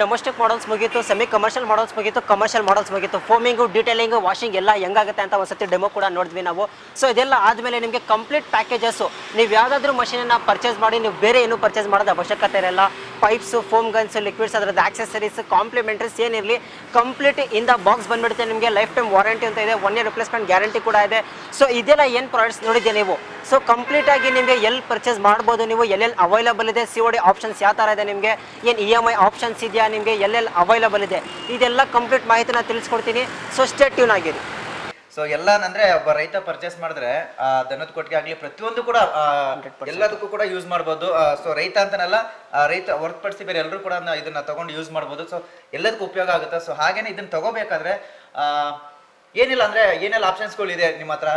ಡೊಮೆಸ್ಟಿಕ್ ಮಾಡಲ್ಸ್ ಮುಗೀತು ಸೆಮಿ ಕಮರ್ಷಿಯಲ್ ಮಾಡಲ್ಸ್ ಮುಗೀತು ಕಮರ್ಷಿಯಲ್ ಮಾಡಲ್ಸ್ ಮುಗೀತು. ಫೋಮಿಂಗು ಡೀಟೇಲಿಂಗು ವಾಷಿಂಗ್ ಎಲ್ಲ ಹೆಂಗಾಗುತ್ತೆ ಅಂತ ಒಂದ್ಸತಿ ಡೆಮೋ ಕೂಡ ನೋಡಿದ್ವಿ ನಾವು. ಸೊ ಇದೆಲ್ಲ ಆದಮೇಲೆ ನಿಮಗೆ ಕಂಪ್ಲೀಟ್ ಪ್ಯಾಕೇಜಸ್ಸು ನೀವು ಯಾವುದಾದ್ರೂ ಮಷೀನನ್ನು ಪರ್ಚೇಸ್ ಮಾಡಿ, ನೀವು ಬೇರೆ ಏನು ಪರ್ಚೇಸ್ ಮಾಡೋದು ಅವಶ್ಯಕತೆ ಇರಲ್ಲ. ಪೈಪ್ಸು, ಫೋಮ್ ಗನ್ಸ್, ಲಿಕ್ವಿಡ್ಸ್, ಅದರದ್ದು ಆಕ್ಸೆಸರೀಸ್ ಕಾಂಪ್ಲಿಮೆಂಟ್ರೀಸ್ ಏನಿರಲಿ ಕಂಪ್ಲೀಟ್ ಇಂದ ಬಾಕ್ಸ್ ಬಂದ್ಬಿಡುತ್ತೆ ನಿಮಗೆ ಲೈಫ್ ಟೈಮ್ ವಾರಂಟಿ ಅಂತ ಇದೆ ಒನ್ ಇಯರ್ ರಿಪ್ಲೇಸ್ಮೆಂಟ್ ಗ್ಯಾರಂಟಿ ಕೂಡ ಇದೆ. ಸೊ ಇದೆಲ್ಲ ಏನು ಪ್ರಾಡಕ್ಟ್ಸ್ ನೋಡಿದ್ದೆ ನೀವು? ಸೊ ಕಂಪ್ಲೀಟ್ ಆಗಿ ನಿಮಗೆ ಎಲ್ಲಿ ಪರ್ಚೇಸ್ ಮಾಡ್ಬೋದು ನೀವು, ಎಲ್ಲೆಲ್ಲಿ ಅವೈಲಬಲ್ ಇದೆ ಸಿ ಒ ಡಿ ಆಪ್ಷನ್ಸ್ ಯಾವ ಥರ ಇದೆ ನಿಮಗೆ, ಏನು ಇ ಎಂ ಐ ಆಪ್ಷನ್ಸ್ ಇದೆಯಾ ನಿಮಗೆ, ಎಲ್ಲೆಲ್ಲಿ ಅವೈಲಬಲ್ ಇದೆ, ಇದೆಲ್ಲ ಕಂಪ್ಲೀಟ್ ಮಾಹಿತಿನ ತಿಳಿಸ್ಕೊಡ್ತೀನಿ. ಸೊ ಸ್ಟೇಟ್ ಟ್ಯೂನ್ ಆಗಿರಿ. ಸೊ ಎಲ್ಲ ಅಂದ್ರೆ ಒಬ್ಬ ರೈತ ಪರ್ಚೇಸ್ ಮಾಡಿದ್ರೆ ಆ, ದನದ ಕೊಟ್ಟಿಗೆ ಆಗ್ಲಿ ಪ್ರತಿಯೊಂದು ಕೂಡ ಆ, ಎಲ್ಲದಕ್ಕೂ ಕೂಡ ಯೂಸ್ ಮಾಡ್ಬೋದು. ಸೊ ರೈತ ಅಂತನಲ್ಲ ಆ, ರೈತ ಹೊರತುಪಡಿಸಿ ಬೇರೆ ಎಲ್ಲರೂ ಕೂಡ ಅದನ್ನ- ಇದನ್ನ ತಗೊಂಡು ಯೂಸ್ ಮಾಡ್ಬೋದು. ಸೊ ಎಲ್ಲದಕ್ಕೂ ಉಪಯೋಗ ಆಗುತ್ತೆ. ಸೊ ಹಾಗೇನೆ ಇದನ್ನ ತಗೋಬೇಕಾದ್ರೆ ಆ, ಏನಿಲ್ಲ ಅಂದ್ರೆ ಏನೆಲ್ಲ ಆಪ್ಷನ್ಸ್ಗಳು ಇದೆ ನಿಮ್ಮ ಹತ್ರ?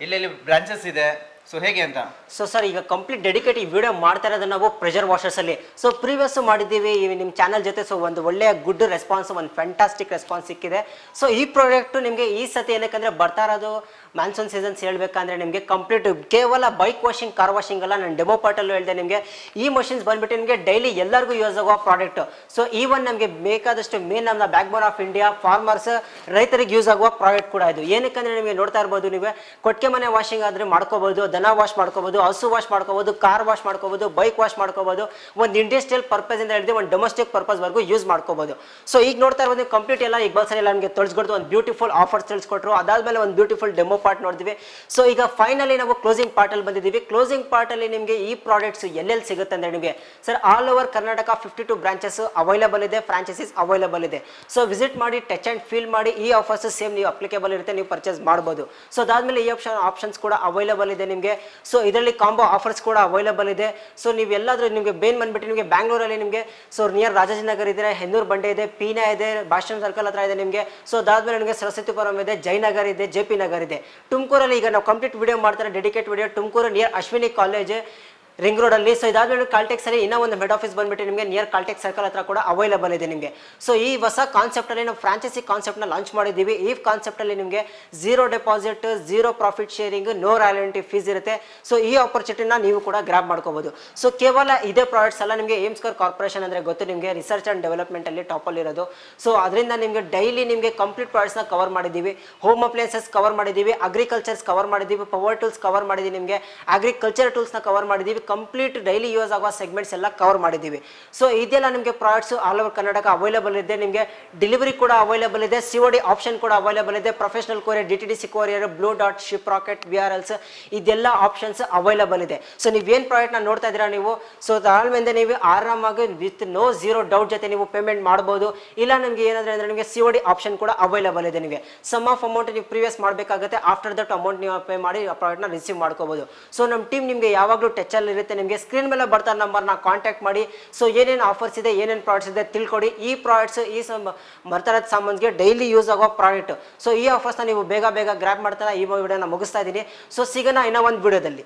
ಎಲ್ಲೆಲ್ಲಿ ಬ್ರಾಂಚಸ್ ಇದೆ? ಸೊ ಹೇಗೆ ಅಂತ? ಸೊ ಸರ್ ಈಗ ಕಂಪ್ಲೀಟ್ ಡೆಡಿಕೇಟ್ ಈ ವಿಡಿಯೋ ಮಾಡ್ತಾ ಇರೋದು ನಾವು ಪ್ರೆಷರ್ ವಾಷರ್ಸ್ ಅಲ್ಲಿ. ಸೊ ಪ್ರೀವಿಯಸ್ ಮಾಡಿದ್ದೀವಿ ನಿಮ್ಮ ಚಾನಲ್ ಜೊತೆ ಸೊ ಒಂದು ಒಳ್ಳೆಯ ಗುಡ್ ರೆಸ್ಪಾನ್ಸ್ ಒಂದು ಫ್ಯಾಂಟಾಸ್ಟಿಕ್ ರೆಸ್ಪಾನ್ಸ್ ಸಿಕ್ಕಿದೆ. ಸೊ ಈ ಪ್ರಾಡಕ್ಟ್ ನಿಮಗೆ ಈ ಸತಿ ಏನಕ್ಕೆ ಬರ್ತಾ ಇರೋದು ಮಾನ್ಸೂನ್ ಸೀಸನ್ಸ್ ಹೇಳಬೇಕಂದ್ರೆ ನಿಮಗೆ ಕಂಪ್ಲೀಟ್ ಕೇವಲ ಬೈಕ್ ವಾಷಿಂಗ್ ಕಾರ್ ವಾಷಿಂಗ್ ಅಲ್ಲ ನಾನು ಡೆಮೋ ಪಾರ್ಟಲ್ಲೂ ಹೇಳಿದೆ ನಿಮಗೆ. ಈ ಮಷಿನ್ಸ್ ಬಂದ್ಬಿಟ್ಟು ನಿಮಗೆ ಡೈಲಿ ಎಲ್ಲರಿಗೂ ಯೂಸ್ ಆಗುವ ಪ್ರಾಡಕ್ಟ್ ಸೊ ಈವನ್ ನಮಗೆ ಬೇಕಾದಷ್ಟು ಮೇನ್ ನಮ್ಮ backbone of India farmers ರೈತರಿಗೆ ಯೂಸ್ ಆಗುವ ಪ್ರಾಡಕ್ಟ್ ಕೂಡ ಇದು. ಏನಕ್ಕಂದ್ರೆ ನಿಮಗೆ ನೋಡ್ತಾ ಇರ್ಬೋದು ನೀವು, ಕೊಟ್ಟಿಗೆ ಮನೆ ವಾಷಿಂಗ್ ಆದರೆ ಮಾಡ್ಕೋಬಹುದು ದನ ವಾಶ್ ಮಾಡ್ಕೋಬಹುದು ಹಸು ವಾಶ್ ಮಾಡ್ಕೋಬಹುದು ಕಾರ್ ವಾಶ್ ಮಾಡ್ಕೋಬಹುದು ಬೈಕ್ ವಾಶ್ ಮಾಡ್ಕೋಬಹುದು ಒಂದು ಇಂಡಸ್ಟ್ರಿಯಲ್ ಪರ್ಪಸ್ ಇಂದ ಹಿಡಿದು ಒಂದು ಡೊಮೆಸ್ಟಿಕ್ ಪರ್ಪಸ್ ವರೆಗೂ ಯೂಸ್ ಮಾಡ್ಕೋಬಹುದು ಸೊ ಈಗ ನೋಡ್ತಾ ಇರ್ಬೋದು ಕಂಪ್ಲೀಟ್ ಎಲ್ಲ, ಈಗ ಬಸ್ ಎಲ್ಲ ನಮಗೆ ತೊಳಸ್ಕೊಡ್ತು ಒಂದು ಬ್ಯೂಟಿಫುಲ್ ಆಫರ್ಸ್ ತಿಳಿಸ್ಕೊಟ್ರು, ಅದಾದ್ಮೇಲೆ ಒಂದು ಬ್ಯೂಟಿಫುಲ್ ಡೆಮೋ ಪಾರ್ಟ್ ನೋಡಿದ್ವಿ ಸೊ ಈಗ ಫೈನಲಿ ನಾವು ಕ್ಲೋಸಿಂಗ್ ಪಾರ್ಟ್ ಅಲ್ಲಿ ಬಂದಿದ್ದೀವಿ. ಕ್ಲೋಸಿಂಗ್ ಪಾರ್ಟ್ ಅಲ್ಲಿ ನಿಮಗೆ ಈ ಪ್ರಾಡಕ್ಟ್ಸ್ ಎಲ್ಲೆಲ್ಲಿ ಸಿಗುತ್ತೆ ಅಂದರೆ ನಿಮಗೆ sir all over Karnataka fifty two branches available ಇದೆ ಫ್ರಾಂಚೈಸಿಸ್ ಅವೈಲೇಬಲ್ ಇದೆ. ಸೊ ವಿಸಿಟ್ ಮಾಡಿ ಟಚ್ ಅಂಡ್ ಫೀಲ್ ಮಾಡಿ, ಈ ಆಫರ್ಸ್ ಸೇಮ್ ನೀವು ಅಪ್ಲಿಕೇಬಲ್ ಇರುತ್ತೆ, ನೀವು ಪರ್ಚೇಸ್ ಮಾಡ್ಬೋದು. ಸೊ ಅದಾದ್ಮೇಲೆ ಈ ಆಪ್ಷನ್ ಆಪ್ಷನ್ಸ್ ಕೂಡ ಅವೈಲೇಬಲ್ ಇದೆ ನಿಮಗೆ. ಸೊ ಇದರಲ್ಲಿ ಕಾಂಬೋ ಆಫರ್ಸ್ ಕೂಡ ಅವೈಲೇಬಲ್ ಇದೆ. ಸೊ ನೀವು ಎಲ್ಲಾದ್ರೂ ನಿಮಗೆ ಬೇನ್ ಬಂದ್ಬಿಟ್ಟು ನಿಮಗೆ ಬ್ಯಾಂಗ್ಳೂರಲ್ಲಿ ನಿಮಗೆ ಸೊ ನಿಯರ್ ರಾಜಾಜಿನಗರ್ ಇದೆ ಹೆನ್ನೂರು ಬಂಡೆ ಇದೆ ಪೀನಾ ಇದೆ ಭಾಷಣ ಸರ್ಕಲ್ ಹತ್ರ ಇದೆ ನಿಮಗೆ. ಸೊ ಅದಾದ್ಮೇಲೆ ನಿಮಗೆ ಸರಸ್ವತಿಪುರಂ ಇದೆ ಜಯನಗರ್ ಇದೆ ಜೆ ಪಿ ನಗರ್ ಇದೆ. ತುಮಕೂರಲ್ಲಿ ಈಗ ನಾವು ಕಂಪ್ಲೀಟ್ ವಿಡಿಯೋ ಮಾಡ್ತಾರೆ dedicate video Tumakuru near Ashwini college ring ರೋಡಲ್ಲಿ ಸೊ ಇದಾದ್ಮೇಲೆ ಕಾಲ್ಟೆಕ್ಸ್ ಅಲ್ಲಿ ಇನ್ನೂ ಒಂದು ಹೆಡ್ ಆಫೀಸ್ ಬಂದ್ಬಿಟ್ಟು ನಿಮಗೆ ನಿಯರ್ ಕಾಲ್ಟೆಕ್ ಸರ್ಕಲ್ ಹತ್ರ ಕೂಡ ಅವೈಲೇಬಲ್ ಇದೆ ನಿಮಗೆ. ಸೊ ಈ ಹೊಸ ಕಾನ್ಸೆಪ್ಟ್ ಅಲ್ಲಿ ನಾವು ಫ್ರಾಂಚೈಸಿ ಕಾನ್ಸೆಪ್ಟ್ನ ಲಾಂಚ್ ಮಾಡಿದ್ದೀವಿ. ಈ ಕಾನ್ಸೆಪ್ಟ್ ಅಲ್ಲಿ ನಿಮಗೆ zero deposit zero profit sharing no royalty fees ಇರುತ್ತೆ. ಸೊ ಈ ಆಪರ್ಚುನಿಟಿನ ನೀವು ಕೂಡ ಗ್ರಾಪ್ ಮಾಡ್ಕೋಬಹುದು ಸೊ ಕೇವಲ ಇದೇ ಪ್ರಾಡಕ್ಟ್ಸ್ ಎಲ್ಲ ನಿಮಗೆ ಏಮ್ಸ್ಕರ್ ಕಾರ್ಪೊರೇಷನ್ ಅಂದ್ರೆ ಗೊತ್ತು. ನಿಮಗೆ ರಿಸರ್ಚ್ ಅಂಡ್ ಡೆವಲಪ್ಮೆಂಟ್ ಅಲ್ಲಿ ಟಾಪ್ ಅಲ್ಲಿ ಇರೋದು. ಸೊ ಅದರಿಂದ ನಿಮಗೆ ಡೈಲಿ ನಿಮಗೆ ಕಂಪ್ಲೀಟ್ ಪ್ರಾಡಕ್ಟ್ಸ್ನ ಕವರ್ ಮಾಡಿದ್ದೀವಿ. ಹೋಮ್ ಅಪ್ಲಯನ್ಸಸ್ ಕವರ್ ಮಾಡಿದ್ದೀವಿ. ಅಗ್ರಿಕಲ್ಚರ್ಸ್ ಕವರ್ ಮಾಡಿದ್ದೀವಿ. ಪವರ್ ಟೂಲ್ಸ್ ಕವರ್ ಮಾಡಿದ್ದೀವಿ ನಿಮಗೆ. ಅಗ್ರಿಕಲ್ಚರ್ ಟೂಲ್ಸ್ನ ಕವರ್ ಮಾಡಿದ್ದೀವಿ. ಕಂಪ್ಲೀಟ್ ಡೈಲಿ ಯೂಸ್ ಆಗುವ ಸೆಗ್ಮೆಂಟ್ಸ್ ಎಲ್ಲ ಕವರ್ ಮಾಡಿದ್ದೀವಿ. ಸೊ ಇದೆಲ್ಲ ನಿಮಗೆ products all over Karnataka available ಇದೆ. ನಿಮಗೆ ಡೆಲಿವರಿ ಕೂಡ ಅವೈಲೇಬಲ್ ಇದೆ. ಸಿ ಒ ಡಿ ಆಪ್ಷನ್ ಕೂಡ ಅವೈಲೇಬಲ್ ಇದೆ. Professional courier D T D C courier blue dot ship rocket V R else ಇದೆಲ್ಲ ಆಪ್ಷನ್ಸ್ ಅವೈಲೇಬಲ್ ಇದೆ. ಸೊ ನೀವೇನು ಪ್ರಾಡಕ್ಟ್ನ ನೋಡ್ತಾ ಇದ್ದೀರಾ ನೀವು? ಸೊ ತಾಳ್ಮೆಯಿಂದ ನೀವು ಆರಾಮಾಗಿ ವಿತ್ ನೋ ಝೀರೋ ಡೌಟ್ ಜೊತೆ ನೀವು ಪೇಮೆಂಟ್ ಮಾಡ್ಬೋದು. ಇಲ್ಲ ನಿಮಗೆ ಏನಾದ್ರೆ ಅಂದರೆ ನಿಮಗೆ ಸಿ ಒ ಡಿ ಆಪ್ಷನ್ ಕೂಡ ಅವೈಲೇಬಲ್ ಇದೆ ನಿಮಗೆ. ಸಮ್ ಆಫ್ ಅಮೌಂಟ್ ನೀವು ಪ್ರೀವಿಯಸ್ ಮಾಡಬೇಕಾಗುತ್ತೆ. ಆಫ್ಟರ್ ದಟ್ ಅಮೌಂಟ್ ನೀವು ಪೇ ಮಾಡಿ ಆ ಪ್ರಾಡಕ್ಟ್ನ ರಿಸೀವ್ ಮಾಡ್ಕೋಬೋದು. ಸೊ ನಮ್ಮ ಟೀಮ್ ನಿಮಗೆ ಯಾವಾಗಲೂ ಟಚಲ್ಲಿ ಇರುತ್ತೆ. ನಿಮಗೆ ಸ್ಕ್ರೀನ್ ಮೇಲೆ ಬರ್ತಾ ನಂಬರ್ನ ಕಾಂಟ್ಯಾಕ್ಟ್ ಮಾಡಿ. ಸೊ ಏನೇನು ಆಫರ್ಸ್ ಇದೆ, ಏನೇನು ಪ್ರಾಡಕ್ಟ್ಸ್ ಇದೆ ತಿಳ್ಕೊಡಿ. ಈ ಪ್ರಾಡಕ್ಟ್ಸ್ ಈ ಮರ್ತರದ ಸಾಮಾನ್ಗೆ ಡೈಲಿ ಯೂಸ್ ಆಗೋ ಪ್ರಾಡಕ್ಟ್ ಸೊ ಈ ಆಫರ್ಸ್ನ ನೀವು ಬೇಗ ಬೇಗ ಗ್ರ್ಯಾಪ್ ಮಾಡ್ತಾನೆ ಈ ವಿಡಿಯೋನ ಮುಗಿಸ್ತಾ ಇದ್ದೀನಿ. ಸೊ ಸಿಗೋಣ ಇನ್ನೂ ಒಂದು ವಿಡಿಯೋದಲ್ಲಿ